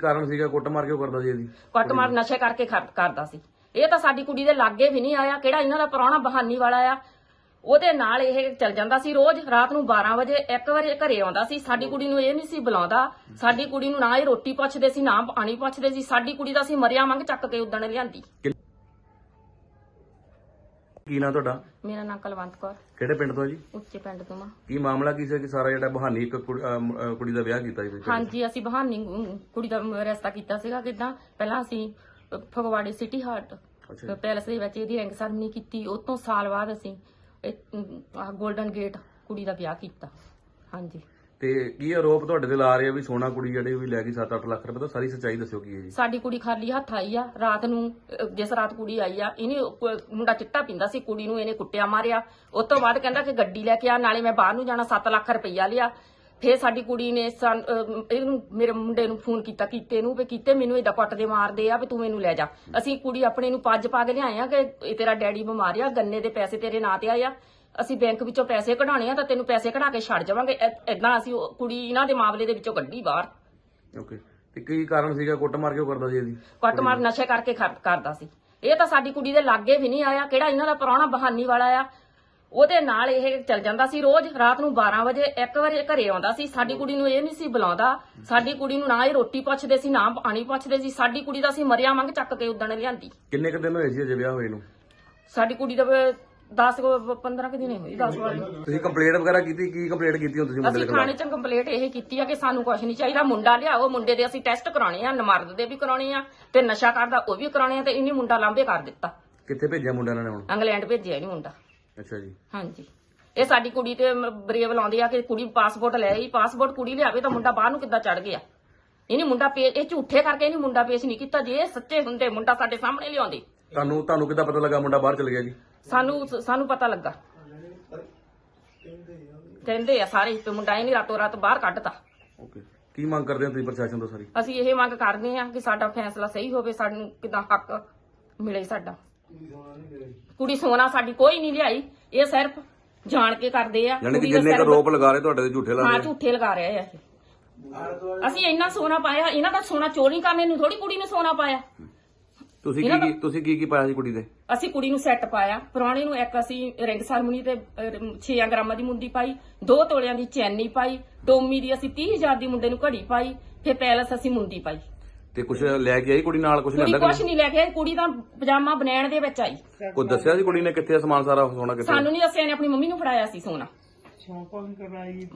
ਕਾਰਨ ਸੀਗਾ ਕੁੱਟਮਾਰ ਕਿਉਂ ਕਰਦਾ ਸੀ ਇਹਦੀ? ਕੁੱਟਮਾਰ ਨਸ਼ੇ ਕਰਕੇ ਖਰ- ਕਰਦਾ ਸੀ। ਇਹ ਤਾਂ ਸਾਡੀ ਕੁੜੀ ਦੇ ਲਾਗੇ ਵੀ ਨਹੀਂ ਆਇਆ ਕਿਹੜਾ ਇਹਨਾਂ ਦਾ ਪੁਰਾਣਾ ਬਹਾਨੀ ਵਾਲਾ ਆ। ਉਹਦੇ ਨਾਲ ਇਹ ਚੱਲ ਜਾਂਦਾ ਸੀ ਰੋਜ਼ ਰਾਤ ਨੂੰ 12 ਵਜੇ ਇੱਕ ਵਾਰੀ ਘਰੇ ਆਉਂਦਾ ਸੀ। ਸਾਡੀ ਕੁੜੀ ਨੂੰ ਇਹ ਨਹੀਂ ਸੀ ਬੁਲਾਉਂਦਾ। ਸਾਡੀ ਕੁੜੀ ਨੂੰ ਨਾ ਇਹ ਰੋਟੀ ਪੁੱਛਦੇ ਸੀ ਨਾ ਪਾਣੀ ਪੁੱਛਦੇ ਸੀ। ਸਾਡੀ ਕੁੜੀ ਦਾ ਸੀ ਮਰਿਆ ਮੰਗ ਚੱਕ ਕੇ ਉਦਣ ਲਿਆਂਦੀ। ਕੀ ਨਾਂ ਤੁਹਾਡਾ? ਮੇਰਾ ਨਾਮ ਕੁਲਵੰਤ ਕੌਰ। ਕਿਹੜੇ ਪਿੰਡ ਤੋਂ ਜੀ? ਉੱਚੇ ਪਿੰਡ ਤੋਂ ਆ ਕੀ ਮਾਮਲਾ ਕੀ ਸੀ ਕਿ ਸਾਰਾ ਜਿਹੜਾ ਬਹਾਨੀ ਇੱਕ ਕੁੜ- ਅਮ, ਅ, ਕੁੜੀ ਦਾ ਵਿਆਹ ਕੀਤਾ ਜੀ ਹਾਂਜੀ ਅਸੀਂ ਬਹਾਨੀ ਕੁੜੀ ਦਾ ਰਿਸ਼ਤਾ ਕੀਤਾ ਸੀਗਾ ਕਿਦਾਂ? ਪਹਿਲਾਂ ਅਸੀਂ ਅ, ਫਗਵਾੜੇ ਸਿਟੀ ਹਾਰਟ ਅੱਛਾ ਪੈਲਸ ਦੇ ਵਿੱਚ ਇਹਦੀ ਰਿੰਗ ਸਰਮਨੀ ਕੀਤੀ। ਉਸ ਤੋਂ ਸਾਲ ਬਾਅਦ ਅਸੀਂ 골ਡਨ ਗੇਟ ਕੁੜੀ ਦਾ ਵਿਆਹ ਕੀਤਾ। ਹਾਂਜੀ। ਤੇ ਕੀ ਆਰੋਪ ਤੁਹਾਡੇ ਤੇ ਲਾ ਰਹੇ ਆ ਵੀ ਸੋਨਾ ਕੁੜੀ ਜਿਹੜੀ ਵੀ ਲੈ ਗਈ 7-8 ਲੱਖ ਰੁਪਏ ਤਾਂ ਸਾਰੀ ਸੱਚਾਈ ਦੱਸਿਓ ਕੀ ਹੈ ਜੀ? ਸਾਡੀ ਕੁੜੀ ਖਾਲੀ ਹੱਥ ਆਈ ਆ ਰਾਤ ਨੂੰ ਅਹ, ਜਿਸ ਰਾਤ ਕੁੜੀ ਆਈ ਆ ਇਹਨੇ ਕ- ਮੁੰਡਾ ਚਿੱਟਾ ਪਿੰਦਾ ਸੀ ਕੁੜੀ ਨੂੰ ਇਹਨੇ ਕੁੱਟਿਆ ਮਾਰਿਆ। ਉਸ ਤੋਂ ਬਾਅਦ ਕਹਿੰਦਾ ਕਿ ਗੱਡੀ ਲੈ ਕੇ ਆ ਨਾਲੇ ਮੈਂ ਬਾਹਰ ਨੂੰ ਜਾਣਾ 7 ਲੱਖ ਰੁਪਈਆ ਲਿਆ। ਫੇਰ ਸਾਡੀ ਕੁੜੀ ਨੇ ਸਾਨ- ਅਹ, ਇਹਨੂੰ ਮੇਰੇ ਮੁੰਡੇ ਨੂੰ ਫੋਨ ਕੀਤਾ ਕੀਤੇ ਨੂੰ ਵੀ ਕੀਤੇ ਮੈਨੂੰ ਏਦਾਂ ਕੁੱਟਦੇ ਮਾਰਦੇ ਆ ਵੀ ਤੂੰ ਮੈਨੂੰ ਲੈ ਜਾ। ਅਸੀਂ ਕੁੜੀ ਆਪਣੇ ਨੂੰ ਪੱਜ ਪਾ ਕੇ ਲਿਆਏ ਆ ਕਿ ਇਹ ਤੇਰਾ ਡੈਡੀ ਬਿਮਾਰ ਆ ਗੰਨੇ ਦੇ ਪੈਸੇ ਤੇਰੇ ਨਾਂ ਤੇ ਆਏ ਆ। ਅਸੀਂ ਬੈਂਕ ਵਿੱਚੋਂ ਪੈਸੇ ਕਢਾਉਣੇ ਆ ਤਾਂ ਤੈਨੂੰ ਪੈਸੇ ਕਢਾ ਕੇ ਛੱਡ ਜਾਵਾਂਗੇ। ਇਦਾਂ ਅਸੀਂ ਉਹ ਕੁੜੀ ਇਹਨਾਂ ਦੇ ਮਾਮਲੇ ਦੇ ਵਿੱਚੋਂ ਕੱਢੀ ਬਾਹਰ। ਓਕੇ। ਤੇ ਕੀ ਕਾਰਨ ਸੀਗਾ? ਕੁੱਟਮਾਰ ਕਿਉਂ ਕਰਦਾ ਸੀ ਇਹਦੀ? ਕੁੱਟਮਾਰ ਨਸ਼ੇ ਕਰਕੇ ਖਰ- ਕਰਦਾ ਸੀ। ਇਹ ਤਾਂ ਸਾਡੀ ਕੁੜੀ ਦੇ ਲਾਗੇ ਵੀ ਨਹੀਂ ਆਇਆ। ਕਿਹੜਾ ਇਹਨਾਂ ਦਾ ਪੁਰਾਣਾ ਬਹਾਨੀ ਵਾਲਾ ਆ? ਉਹਦੇ ਨਾਲ ਇਹ ਚੱਲ ਜਾਂਦਾ ਸੀ ਰੋਜ਼ ਰਾਤ ਨੂੰ 12 ਵਜੇ ਇੱਕ ਵਾਰੀ ਘਰੇ ਆਉਂਦਾ ਸੀ। ਸਾਡੀ ਕੁੜੀ ਨੂੰ ਇਹ ਨਹੀਂ ਸੀ ਬੁਲਾਉਂਦਾ। ਸਾਡੀ ਕੁੜੀ ਨੂੰ ਨਾ ਇਹ ਰੋਟੀ ਪੁੱਛਦੇ ਸੀ ਨਾ ਪਾਣੀ ਪੁੱਛਦੇ ਸੀ। ਸਾਡੀ ਕੁੜੀ ਦਾ ਸੀ ਮਰਿਆ ਮੰਗ ਚੱਕ ਕੇ ਉਦਣ ਲਿਆਂਦੀ। ਕਿੰਨੇ ਕੁ ਦਿਨ ਹੋਏ ਸੀ ਅਜੇ ਵਿਆਹ ਹੋਏ ਨੂੰ? ਸਾਡੀ ਕੁੜੀ ਦਾ 10 15 ਕੁ ਦਿਨ ਹੀ ਹੋਈ 10 ਵਾਲੀ ਤੁਸੀਂ ਕੰਪਲੇਂਟ ਵਗੈਰਾ ਕੀਤੀ? ਕੀ ਕੰਪਲੇਂਟ ਕੀਤੀ ਹੁਣ ਤੁਸੀਂ ਮੁੰਡੇ ਦੇ ਅਸੀਂ ਖਿਲਾਫ? ਥਾਣੇ ਚ ਕੰਪਲੇਂਟ ਇਹ ਕੀਤੀ ਆ ਕਿ ਸਾਨੂੰ ਕੁਝ ਨਹੀਂ ਚਾਹੀਦਾ ਮੁੰਡਾ ਲਿਆਓ ਮੁੰਡੇ ਦੇ ਅਸੀਂ ਟੈਸਟ ਕਰਾਉਣੇ ਆ ਨਮਰਦ ਦੇ ਵੀ ਕਰਾਉਣੇ ਆ ਤੇ ਨਸ਼ਾ ਕਰਦਾ ਉਹ ਵੀ ਕਰਾਉਣੇ ਆ ਤੇ ਇਹਨੇ ਮੁੰਡਾ ਲਾਂਬੇ ਕਰ ਦਿੱਤਾ। ਕਿੱਥੇ ਭੇਜਿਆ ਮੁੰਡਿਆਂ ਨੇ ਹੁਣ? ਇੰਗਲੈਂਡ ਭੇਜਿਆ ਇਹਨੇ ਮੁੰਡਾ। ਅੱਛਾ ਜੀ। ਹਾਂਜੀ। ਇਹ ਸਾਡੀ ਕੁੜੀ ਤੇ ਮ- ਬਰੇਵ ਲਾਉਂਦੀ ਆ ਕਿ ਕੁੜੀ ਪਾਸਪੋਰਟ ਲੈ ਆਈ ਪਾਸਪੋਰਟ ਕੁੜੀ ਲਿਆਵੇ ਤਾਂ ਮੁੰਡਾ ਬਾਹਰ ਨੂੰ ਕਿੱਦਾਂ ਚੜ ਗਿਆ? ਇਹਨੇ ਮੁੰਡਾ ਪੇਸ਼ ਇਹ ਝੂਠੇ ਕਰਕੇ ਇਹਨੇ ਮੁੰਡਾ ਪੇਸ਼ ਨਹੀਂ ਕੀਤਾ ਜੇ ਇਹ ਸੱਚੇ ਹੁੰਦੇ ਮੁੰਡਾ ਸਾਡੇ ਸਾਹਮਣੇ ਲਿਆਉਂਦੇ। ਤੁਹਾਨੂੰ ਤੁਹਾਨੂੰ ਕਿੱਦਾਂ ਪਤਾ ਲੱਗਾ ਮੁੰਡਾ ਬਾਹਰ ਚਲ ਗਿਆ ਜੀ? ਸਾਨੂੰ ਸਾਨੂੰ ਪਤਾ ਲੱਗਾ। ਕਹਿੰਦੇ ਆ ਸਾਰੇ ਤੇ ਮੁੰਡਾ ਇਹਨੇ ਰਾਤੋਂ ਰਾਤ ਬਾਹਰ ਕੱਢਤਾ। ਓਕੇ। ਕੀ ਮੰਗ ਕਰਦੇ ਹੋ ਤੁਸੀਂ ਪ੍ਰਸ਼ਾਸਨ ਤੋਂ ਸਾਰੀ? ਅਸੀਂ ਇਹ ਮੰਗ ਕਰਦੇ ਆ ਕਿ ਸਾਡਾ ਫੈਸਲਾ ਸਹੀ ਹੋਵੇ ਸਾਨੂੰ ਕਿਦਾਂ ਹੱਕ ਮਿਲੇ ਸਾਡਾ। ਕੁੜੀ ਸੋਨਾ ਸਾਡੀ ਕੋਈ ਨਹੀਂ ਲਿਆਈ ਇਹ ਸਿਰਫ ਜਾਣ ਕੇ ਕਰਦੇ ਆ। ਯਾਨੀ ਕਿ ਜਿੰਨੇ ਕੁ ਆਰੋਪ ਲਗਾ ਰਹੇ ਤੁਹਾਡੇ ਤੇ ਝੂਠੇ ਲਾ ਹਾਂ ਰਹੇ ਆ। ਝੂਠੇ ਲਗਾ ਰਹੇ ਆ ਇਹ। ਅਸੀਂ ਇੰਨਾ ਸੋਨਾ ਪਾਇਆ ਇਹਨਾਂ ਦਾ ਸੋਨਾ ਚੋਰੀ ਕਰਨੇ ਨੂੰ ਥੋੜੀ ਕੁੜੀ ਨੇ ਸੋਨਾ ਪਾਇਆ। ਤੁਸੀਂ ਇਹਨਾਂ ਕੀ ਕੀ ਤੁਸੀਂ ਕੀ ਕੀ ਪਾਇਆ ਸੀ ਕੁੜੀ ਦੇ? ਅਸੀਂ ਕੁੜੀ ਨੂੰ ਸੈੱਟ ਪਾਇਆ। ਪੁਰਾਣੇ ਨੂੰ ਇੱਕ ਅਸੀਂ ਰਿੰਗ ਸਰਮਨੀ ਤੇ 6 ਗ੍ਰਾਮਾਂ ਦੀ ਮੁੰਦੀ ਪਾਈ 2 ਤੋਲਿਆਂ ਦੀ ਚੈਨੀ ਪਾਈ ਟੋਮੀ ਦੀ ਅਸੀਂ 30000 ਦੀ ਮੁੰਡੇ ਨੂੰ ਘੜੀ ਪਾਈ ਫਿਰ ਪੈਲਸ ਅਸੀਂ ਮੁੰਦੀ ਪਾਈ। ਤੇ ਕੁਝ ਲੈ ਕੇ ਆਈ ਕੁੜੀ ਨਾਲ ਕੁਝ ਕੁੜੀ ਲੈਂਦਾ ਕੁਛ ਨਹੀਂ ਲੈ ਕੇ ਆਈ ਕੁੜੀ ਦਾ ਪਜਾਮਾ ਬਣਾਉਣ ਦੇ ਵਿੱਚ ਆਈ। ਕੋਈ ਦੱਸਿਆ ਸੀ ਕੁੜੀ ਨੇ ਕਿੱਥੇ ਆ ਸਮਾਨ ਸਾਰਾ ਸੋਨਾ ਕਿੱਥੇ ਸਾਨੂੰ ਨਹੀਂ ਦੱਸਿਆ ਨੇ ਆਪਣੀ ਮੰਮੀ ਨੂੰ ਫੜਾਇਆ ਸੀ ਸੋਨਾ।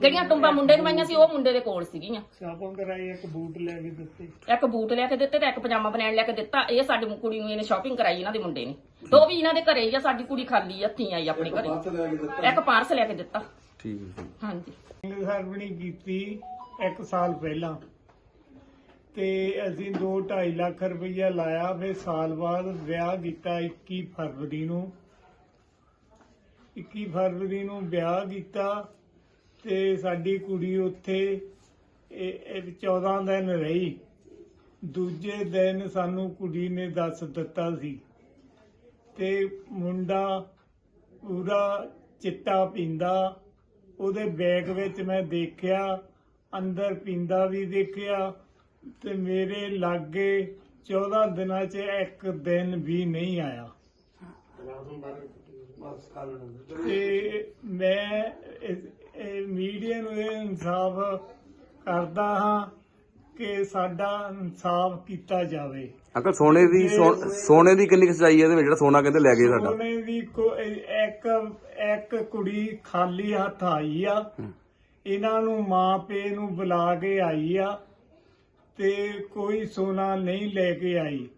ਜਿਹੜੀਆਂ ਟੁੰਬਾਂ ਮੁੰਡੇ ਨੂੰ ਪਾਈਆਂ ਸੀ ਉਹ ਮੁੰਡੇ ਦੇ ਕੋਲ ਸੀਗੀਆਂ। ਸ਼ਾਪਿੰਗ ਕਰਾਈ ਇੱਕ ਬੂਟ ਲੈ ਕੇ ਦਿੱਤੇ। ਇੱਕ ਬੂਟ ਲੈ ਕੇ ਦਿੱਤੇ ਤੇ ਇੱਕ ਪਜਾਮਾ ਬਣਾਉਣ ਲੈ ਕੇ ਦਿੱਤਾ। ਇਹ ਸਾਡੀ ਕੁੜੀ ਨੂੰ ਇਹਨੇ ਸ਼ਾਪਿੰਗ ਕਰਾਈ ਇਹਨਾਂ ਦੇ ਮੁੰਡੇ ਨੇ। ਤੇ ਉਹ ਵੀ ਇਹਨਾਂ ਦੇ ਘਰੇ ਹੀ ਆ ਸਾਡੀ ਕੁੜੀ ਖਾਲੀ ਹੱਥੀਂ ਆਈ ਆਪਣੇ ਘਰੇ। ਇੱਕ ਪਾਰਸ ਲੈ ਕੇ ਦਿੱਤਾ। ਠੀਕ ਹੈ ਜੀ। ਹਾਂਜੀ। ਸਿੰਘ ਸਰਵਣੀ ਕੀਤੀ ਇੱਕ ਸਾਲ ਪਹਿਲਾਂ। ਤੇ ਅਸੀਂ 2.5 ਲੱਖ ਰੁਪਈਆ ਲਾਇਆ ਫਿਰ ਸਾਲ ਬਾਅਦ ਵਿਆਹ ਕੀਤਾ 21 ਫਰਵਰੀ ਨੂੰ। 21 ਫਰਵਰੀ ਨੂੰ ਵਿਆਹ ਕੀਤਾ ਤੇ ਸਾਡੀ ਕੁੜੀ ਉੱਥੇ ਇਹ 14 ਦਿਨ ਰਹੀ। ਦੂਜੇ ਦਿਨ ਸਾਨੂੰ ਕੁੜੀ ਨੇ ਦੱਸ ਦਿੱਤਾ ਸੀ। ਤੇ ਮੁੰਡਾ ਪੂਰਾ ਚਿੱਟਾ ਪੀਂਦਾ, ਉਹਦੇ ਬੈਗ ਵਿੱਚ ਮੈਂ ਦੇਖਿਆ, ਅੰਦਰ ਪੀਂਦਾ ਵੀ ਦੇਖਿਆ ਤੇ ਮੇਰੇ ਲਾਗੇ 14 ਦਿਨਾਂ 'ਚ ਇੱਕ ਦਿਨ ਵੀ ਨਹੀਂ ਆਇਆ। ਤੇ ਮੈਂ ਮੀਡੀਆ ਨੂੰ ਇਹ ਇਨਸਾਫ ਕਰਦਾ ਹਾਂ ਕਿ ਸਾਡਾ ਇਨਸਾਫ ਕੀਤਾ ਜਾਵੇ। ਅੰਕਲ ਸੋਨੇ ਦੀ ਸੋਨੇ ਦੀ ਕਿੰਨੀ ਕੁ ਸਚਾਈ ਹੈ ਇਹਦੇ ਵਿੱਚ ਜਿਹੜਾ ਸੋਨਾ ਕਹਿੰਦੇ ਲੈ ਗਏ ਸਾਡਾ? ਵੀ ਕੋ- ਇੱਕ ਇੱਕ ਕੁੜੀ ਖਾਲੀ ਹੱਥ ਆਈ ਆ। ਇਹਨਾਂ ਨੂੰ ਮਾਂ ਪੇ ਨੂੰ ਬੁਲਾ ਕੇ ਆਈ ਆ ਤੇ ਕੋਈ ਸੋਨਾ ਨਹੀਂ ਲੈ ਕੇ ਆਈ।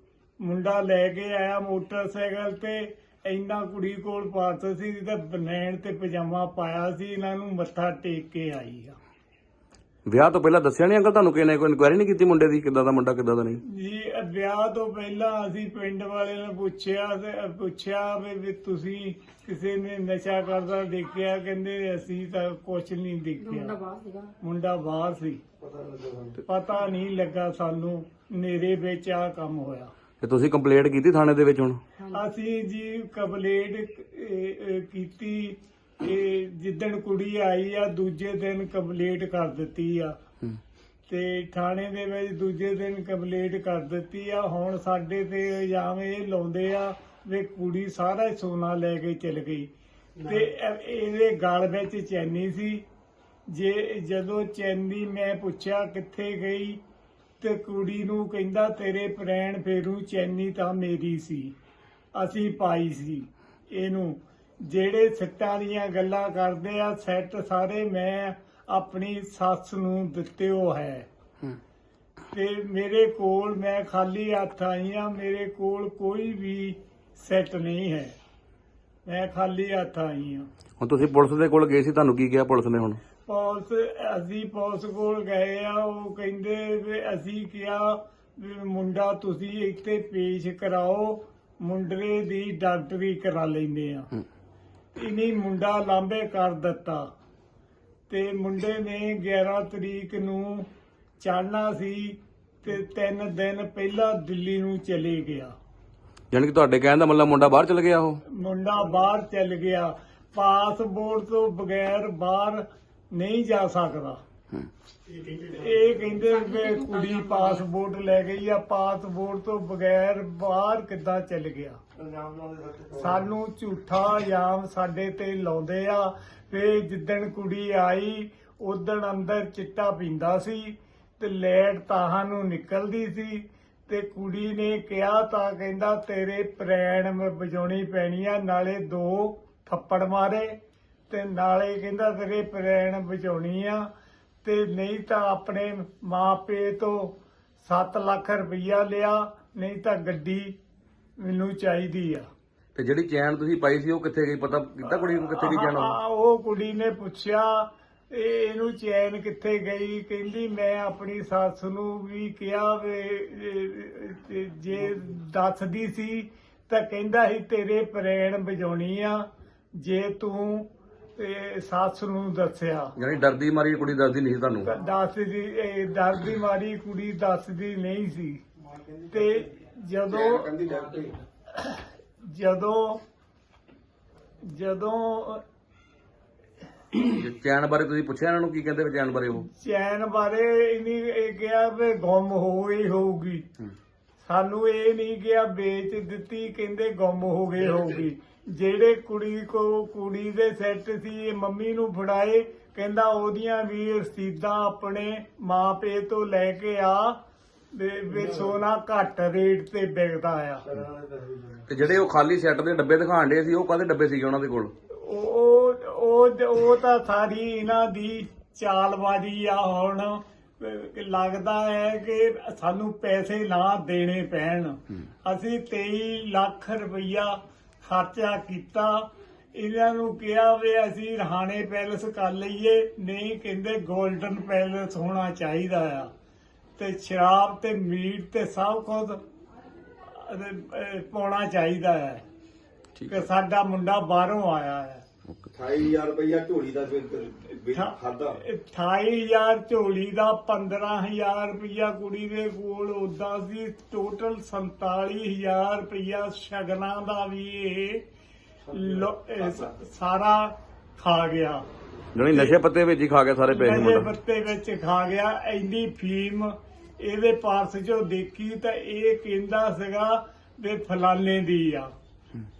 ਮੁੰਡਾ ਲੈ ਕੇ ਆਇਆ ਮੋਟਰਸਾਈਕਲ ਤੇ ਇੰਨਾ ਕੁੜੀ ਕੋਲ ਪਾਸ ਸੀ ਤੇ ਬਨੈਣ ਤੇ ਪਜਾਮਾ ਪਾਇਆ ਸੀ ਇਹਨਾਂ ਨੂੰ ਮੱਥਾ ਟੇਕ ਕੇ ਆਈ ਆ। ਵਿਆਹ ਤੋਂ ਪਹਿਲਾਂ ਦੱਸਿਆ ਨਹੀਂ ਅੰਕਲ ਤੁਹਾਨੂੰ ਕਿਸੇ ਨੇ ਕੋਈ ਇਨਕੁਆਇਰੀ ਨਹੀਂ ਕੀਤੀ ਮੁੰਡੇ ਦੀ ਕਿੱਦਾਂ ਦਾ ਮੁੰਡਾ ਕਿੱਦਾਂ ਦਾ ਨਹੀਂ? ਜੀ ਵਿਆਹ ਤੋਂ ਪਹਿਲਾਂ ਅਸੀਂ ਪਿੰਡ ਵਾਲਿਆਂ ਨੇ ਪੁੱਛਿਆ ਤੇ ਪੁੱਛਿਆ ਵੀ ਵੀ ਤੁਸੀਂ ਕਿਸੇ ਨੇ ਨਸ਼ਾ ਕਰਦਾ ਦੇਖਿਆ? ਕਹਿੰਦੇ ਅਸੀਂ ਤਾਂ ਕੁਝ ਨਹੀਂ ਦੇਖਿਆ। ਮੁੰਡਾ ਬਾਹਰ ਸੀ। ਪਤਾ ਨਹੀਂ ਲੱਗਾ ਸਾਨੂੰ। ਨੇਰੇ ਵਿੱਚ ਆ ਕੰਮ ਹੋਇਆ। ਤੇ ਤੁਸੀਂ ਕੰਪਲੇਂਟ ਕੀਤੀ ਥਾਣੇ ਦੇ ਵਿੱਚ ਹੁਣ? ਅਸੀਂ ਜੀ ਕੰਪਲੇਂਟ ਕੀਤੀ ਇਹ ਜਿੱਦਣ ਕੁੜੀ ਆਈ ਆ ਦੂਜੇ ਦਿਨ ਕੰਪਲੇਂਟ ਕਰ ਦਿੱਤੀ ਆ। ਤੇ ਥਾਣੇ ਦੇ ਵਿੱਚ ਦੂਜੇ ਦਿਨ ਕੰਪਲੇਂਟ ਕਰ ਦਿੱਤੀ ਆ। ਹੁਣ ਸਾਡੇ ਤੇ ਇਲਜ਼ਾਮ ਇਹ ਲਾਉਂਦੇ ਆ ਵੀ ਕੁੜੀ ਸਾਰਾ ਹੀ ਸੋਨਾ ਲੈ ਕੇ ਚਲ ਗਈ। ਤੇ ਇਹ- ਇਹਦੇ ਗਲ ਵਿੱਚ ਚੈਨੀ ਸੀ। ਜੇ ਜਦੋਂ ਚੈਨੀ ਮੈਂ ਪੁੱਛਿਆ ਕਿੱਥੇ ਗਈ ਤੇ ਕੁੜੀ ਨੂੰ ਕਹਿੰਦਾ ਤੇਰੇ ਪ੍ਰੈਣ ਫੇਰੂ ਚੈਨੀ ਤਾਂ ਮੇਰੀ ਸੀ। ਅਸੀਂ ਪਾਈ ਸੀ ਇਹਨੂੰ। ਜਿਹੜੇ ਸੱਟਾਂ ਦੀਆਂ ਗੱਲਾਂ ਕਰਦੇ ਆ ਸੈੱਟ ਸਾਰੇ ਮੈਂ ਆਪਣੀ ਸੱਸ ਨੂੰ ਦਿੱਤੇ ਹੋ। ਹੈ। ਤੇ ਮੇਰੇ ਕੋਲ ਮੈਂ ਖਾਲੀ ਹੱਥ ਆਈ ਆ ਮੇਰੇ ਕੋਲ ਕੋਈ ਵੀ ਸੈੱਟ ਨਹੀਂ ਹੈ। ਮੈਂ ਖਾਲੀ ਹੱਥ ਆਈ ਆ। ਹੁਣ ਤੁਸੀਂ ਪੁਲਿਸ ਦੇ ਕੋਲ ਗਏ ਸੀ ਤੁਹਾਨੂੰ ਕੀ ਕਿਹਾ ਪੁਲਿਸ ਨੇ ਹੁਣ? ਪੁਲਿਸ ਅਸੀਂ ਪੁਲਿਸ ਕੋਲ ਗਏ ਆ ਉਹ ਕਹਿੰਦੇ ਵੀ ਅਸੀਂ ਕਿਹਾ ਵੀ ਮੁੰਡਾ ਤੁਸੀਂ ਇੱਥੇ ਪੇਸ਼ ਕਰਾਓ ਮੁੰਡਰੇ ਦੀ ਡਾਕਟਰੀ ਕਰਾ ਲੈਂਦੇ ਆ। ਇਨੀ ਮੁੰਡਾ ਲਾਂਬੇ ਕਰ ਦਿੱਤਾ। ਤੇ ਮੁੰਡੇ ਨੇ 11 ਤਰੀਕ ਨੂੰ ਚਾਹਨਾ ਸੀ ਤੇ 3 ਦਿਨ ਪਹਿਲਾਂ ਦਿੱਲੀ ਨੂੰ ਚਲੇ ਗਿਆ। ਯਾਨੀ ਕਿ ਤੁਹਾਡੇ ਕਹਿਣ ਦਾ ਮਤਲਬ ਮੁੰਡਾ ਬਾਹਰ ਚਲ ਗਿਆ ਉਹ? ਮੁੰਡਾ ਬਾਹਰ ਚੱਲ ਗਿਆ। ਪਾਸਪੋਰਟ ਤੋਂ ਬਗੈਰ ਬਾਹਰ ਨਹੀਂ ਜਾ ਸਕਦਾ। ਇਹ ਕਹਿੰਦੇ ਵੀ ਕੁੜੀ ਪਾਸਪੋਰਟ ਲੈ ਗਈ ਆ ਪਾਸਪੋਰਟ ਤੋਂ ਬਗੈਰ ਬਾਹਰ ਕਿੱਦਾਂ ਚੱਲ ਗਿਆ? ਸਾਨੂੰ ਝੂਠਾ ਇਲਜ਼ਾਮ ਸਾਡੇ ਤੇ ਲਾਉਂਦੇ ਆ ਵੀ ਜਿੱਦਣ ਕੁੜੀ ਆਈ ਉਦਣ ਅੰਦਰ ਚਿੱਟਾ ਪੀਂਦਾ ਸੀ ਤੇ ਲੈਟ ਤਾਹਾਂ ਨੂੰ ਨਿਕਲਦੀ ਸੀ ਤੇ ਕੁੜੀ ਨੇ ਕਿਹਾ ਤਾਂ ਕਹਿੰਦਾ, ਤੇਰੇ ਪ੍ਰੈਣ ਵਜਾਉਣੀ ਪੈਣੀ ਆ, ਨਾਲੇ ਦੋ ਥੱਪੜ ਮਾਰੇ। ਤੇ ਨਾਲੇ ਕਹਿੰਦਾ ਤੇਰੇ ਪ੍ਰੈਣ ਵਜਾਉਣੀ ਆ ਤੇ ਨਹੀਂ ਤਾਂ ਆਪਣੇ ਮਾਪੇ ਤੋਂ 7 ਲੱਖ ਰੁਪਈਆ ਲਿਆ ਨਹੀਂ ਤਾਂ ਗੱਡੀ ਮੈਨੂੰ ਚਾਹੀਦੀ ਆ। ਤੇ ਜਿਹੜੀ ਚੈਨ ਤੁਸੀਂ ਪਾਈ ਸੀ ਉਹ ਕਿੱਥੇ ਗਈ? ਪਤਾ ਕੀਤਾ ਕੁੜੀ ਨੂੰ ਕਿੱਥੇ ਗਈ ਚੈਨ ਉਹ? ਹਾਂ, ਉਹ ਕੁੜੀ ਨੇ ਪੁੱਛਿਆ ਇਹ ਇਹਨੂੰ ਚੈਨ ਕਿੱਥੇ ਗਈ? ਕਹਿੰਦੀ ਮੈਂ ਆਪਣੀ ਸੱਸ ਨੂੰ ਵੀ ਕਿਹਾ ਵੀ ਇਹ- ਜੇ ਦੱਸਦੀ ਸੀ ਤਾਂ ਕਹਿੰਦਾ ਸੀ ਤੇਰੇ ਪ੍ਰੇਣ ਵਜਾਉਣੀ ਆ ਜੇ ਤੂੰ ਸੱਸ ਨੂੰ ਦੱਸਿਆ। ਯਾਨੀ ਡਰਦੀ ਮਾਰੀ ਕੁੜੀ ਦੱਸਦੀ ਨਹੀਂ ਸੀ ਤੁਹਾਨੂੰ? ਦੱਸਦੀ ਇਹ ਡਰਦੀ ਮਾਰੀ ਕੁੜੀ ਦੱਸਦੀ ਨਹੀਂ ਸੀ। ਤੇ ਜਦੋਂ ਜਦੋਂ ਜਦੋਂ ਜੇ ਚੈਨ ਬਾਰੇ ਤੁਸੀਂ ਪੁੱਛਿਆ ਇਹਨਾਂ ਨੂੰ ਕੀ ਕਹਿੰਦੇ ਵੀ ਚੈਨ ਬਾਰੇ ਉਹ? ਚੈਨ ਬਾਰੇ ਇਨੀ ਇਹ ਕਿਹਾ ਵੀ ਗੁੰਮ ਹੋ ਹੀ ਹੋਊਗੀ। ਸਾਨੂੰ ਇਹ ਨਹੀਂ ਕਿਹਾ ਵੇਚ ਦਿੱਤੀ ਕਹਿੰਦੇ ਗੁੰਮ ਹੋ ਗਏ ਹੋਗੀ ਜਿਹੜੇ ਕੁੜੀ ਕੋ ਕੁੜੀ ਦੇ ਸੈੱਟ ਸੀ ਇਹ ਮੰਮੀ ਨੂੰ ਫੜਾਏ। ਕਹਿੰਦਾ ਉਹਦੀਆਂ ਵੀ ਰਸੀਦਾਂ ਆਪਣੇ ਮਾਪੇ ਤੋਂ ਲੈ ਕੇ ਆ ਵੀ ਵੀ ਸੋਨਾ ਘੱਟ ਰੇਟ ਤੇ ਵਿਕਦਾ ਆ। ਤੇ ਜਿਹੜੇ ਉਹ ਖਾਲੀ ਸੈੱਟ ਦੇ ਡੱਬੇ ਦਿਖਾਣ ਡੇ ਸੀ ਉਹ ਕਾਹਦੇ ਡੱਬੇ ਸੀਗੇ ਉਹਨਾਂ ਦੇ ਕੋਲ? ਉਹ ਉਹ ਉਹ ਤਾਂ ਸਾਰੀ ਇਹਨਾਂ ਦੀ ਚਾਲਬਾਜ਼ੀ ਆ ਹੁਣ। ਅਹ ਲੱਗਦਾ ਹੈ ਕਿ ਸਾਨੂੰ ਪੈਸੇ ਨਾ ਦੇਣੇ ਪੈਣ। ਅਸੀਂ 23 ਲੱਖ ਰੁਪਈਆ ਖਰਚਾ ਕੀਤਾ। ਇਹਨਾਂ ਨੂੰ ਕਿਹਾ ਵੀ ਅਸੀਂ ਰਹਾਣੇ ਪੈਲਸ ਕਰ ਲਈਏ ਨਹੀਂ ਕਹਿੰਦੇ 골ਡਨ ਪੈਲਸ ਹੋਣਾ ਚਾਹੀਦਾ ਆ। ਤੇ ਸ਼ਰਾਬ ਤੇ ਮੀਟ ਤੇ ਸਭ ਕੁਝ ਪਾਉਣਾ ਚਾਹੀਦਾ ਹੈ। ਕਿ ਸਾਡਾ ਮੁੰਡਾ ਬਾਹਰੋਂ ਆਇਆ ਹੈ 28000 ਰੁਪਇਆ ਝੋਲੀ ਦਾ ਖਾਦਾ 28000 ਝੋਲੀ ਦਾ 15000 ਰੁਪਇਆ ਕੁੜੀ ਦੇ ਕੋਲ ਉਦਾਂ ਸੀ ਟੋਟਲ 47000 ਰੁਪਇਆ ਸ਼ਗਨਾਂ ਦਾ ਵੀ ਇਹ ਲੋ- ਇਹ ਸ- ਸਾਰਾ ਖਾ ਗਿਆ। ਜਣੀ ਨਸ਼ੇ ਪੱਤੇ ਵਿੱਚ ਹੀ ਖਾ ਗਿਆ ਸਾਰੇ ਪੈਸੇ ਨਸ਼ੇ ਮੁੰਡਾ ਪੱਤੇ ਵਿੱਚ ਖਾ ਗਿਆ ਇੰਨੀ ਫੀਮ ਇਹਦੇ ਪਾਰਸ ਚੋਂ ਦੇਖੀ ਤਾਂ ਇਹ ਕਹਿੰਦਾ ਸੀਗਾ ਵੀ ਫਲਾਣੇ ਦੀ ਆ।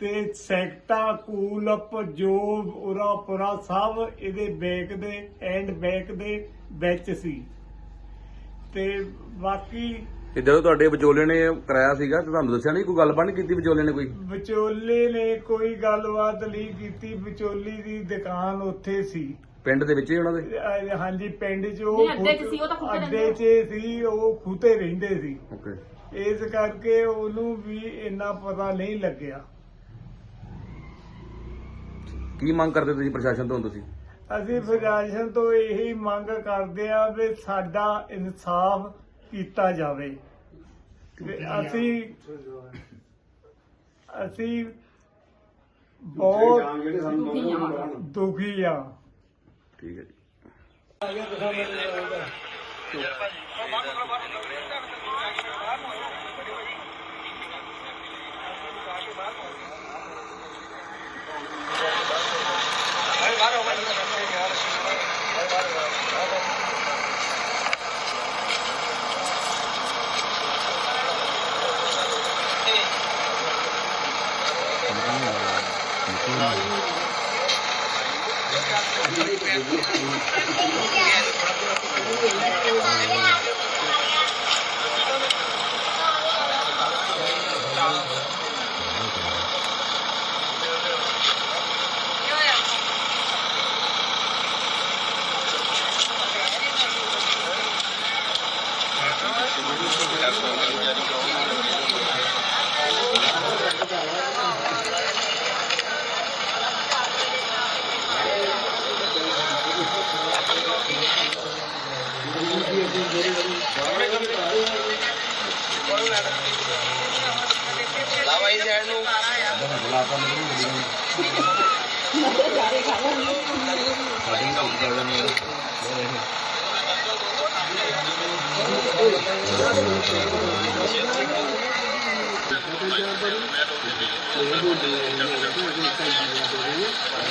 ਤੇ ਸੈਕਟਾ ਕੂਲ ਅਪ ਜੋ ਉਰਾ ਪੁਰਾ ਸਭ ਇਹਦੇ ਬੈਕ ਦੇ ਐਂਡ ਬੈਕ ਦੇ ਵਿੱਚ ਸੀ। ਤੇ ਬਾਕੀ ਤੇ ਜਦੋਂ ਤੁਹਾਡੇ ਵਿਚੋਲੇ ਨੇ ਕਰਾਇਆ ਸੀਗਾ ਤੇ ਤੁਹਾਨੂੰ ਦੱਸਿਆ ਨਹੀਂ ਕੋਈ ਗੱਲਬਾਤ ਨਹੀਂ ਕੀਤੀ ਵਿਚੋਲੇ ਨੇ ਕੋਈ? ਵਿਚੋਲੇ ਨੇ ਕੋਈ ਗੱਲਬਾਤ ਨਹੀਂ ਕੀਤੀ। ਵਿਚੋਲੀ ਦੀ ਦੁਕਾਨ ਉੱਥੇ ਸੀ। ਪਿੰਡ ਦੇ ਵਿੱਚ ਹੀ ਉਹਨਾਂ ਦੇ? ਅਹ ਹਾਂਜੀ ਪਿੰਡ 'ਚ ਉਹ ਨਹੀਂ, ਅੱਡੇ 'ਚ ਸੀ, ਉਹ ਤਾਂ ਖੂਤੇ ਅੱਡੇ 'ਚ ਸੀ ਉਹ ਖੂਤੇ ਰਹਿੰਦੇ ਸੀ। ਓਕੇ। ਇਸ ਕਰਕੇ ਉਹਨੂੰ ਵੀ ਇੰਨਾ ਪਤਾ ਨਹੀਂ ਲੱਗਿਆ। ਕੀ ਮੰਗ ਕਰਦੇ ਤੁਸੀਂ ਪ੍ਰਸ਼ਾਸਨ ਤੋਂ ਤੁਸੀਂ? ਅਸੀਂ ਪ੍ਰਸ਼ਾਸਨ ਤੋਂ ਇਹੀ ਮੰਗ ਕਰਦੇ ਆ ਵੀ ਸਾਡਾ ਇਨਸਾਫ ਕੀਤਾ ਜਾਵੇ। ਅਸੀਂ ਅਸੀਂ ਬਹੁਤ ਦੁਖੀ ਆ ਠੀਕ ਹੈ ਜੀ। Thank you. 家里看吗？家里看吗？看的挺漂亮的。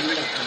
对。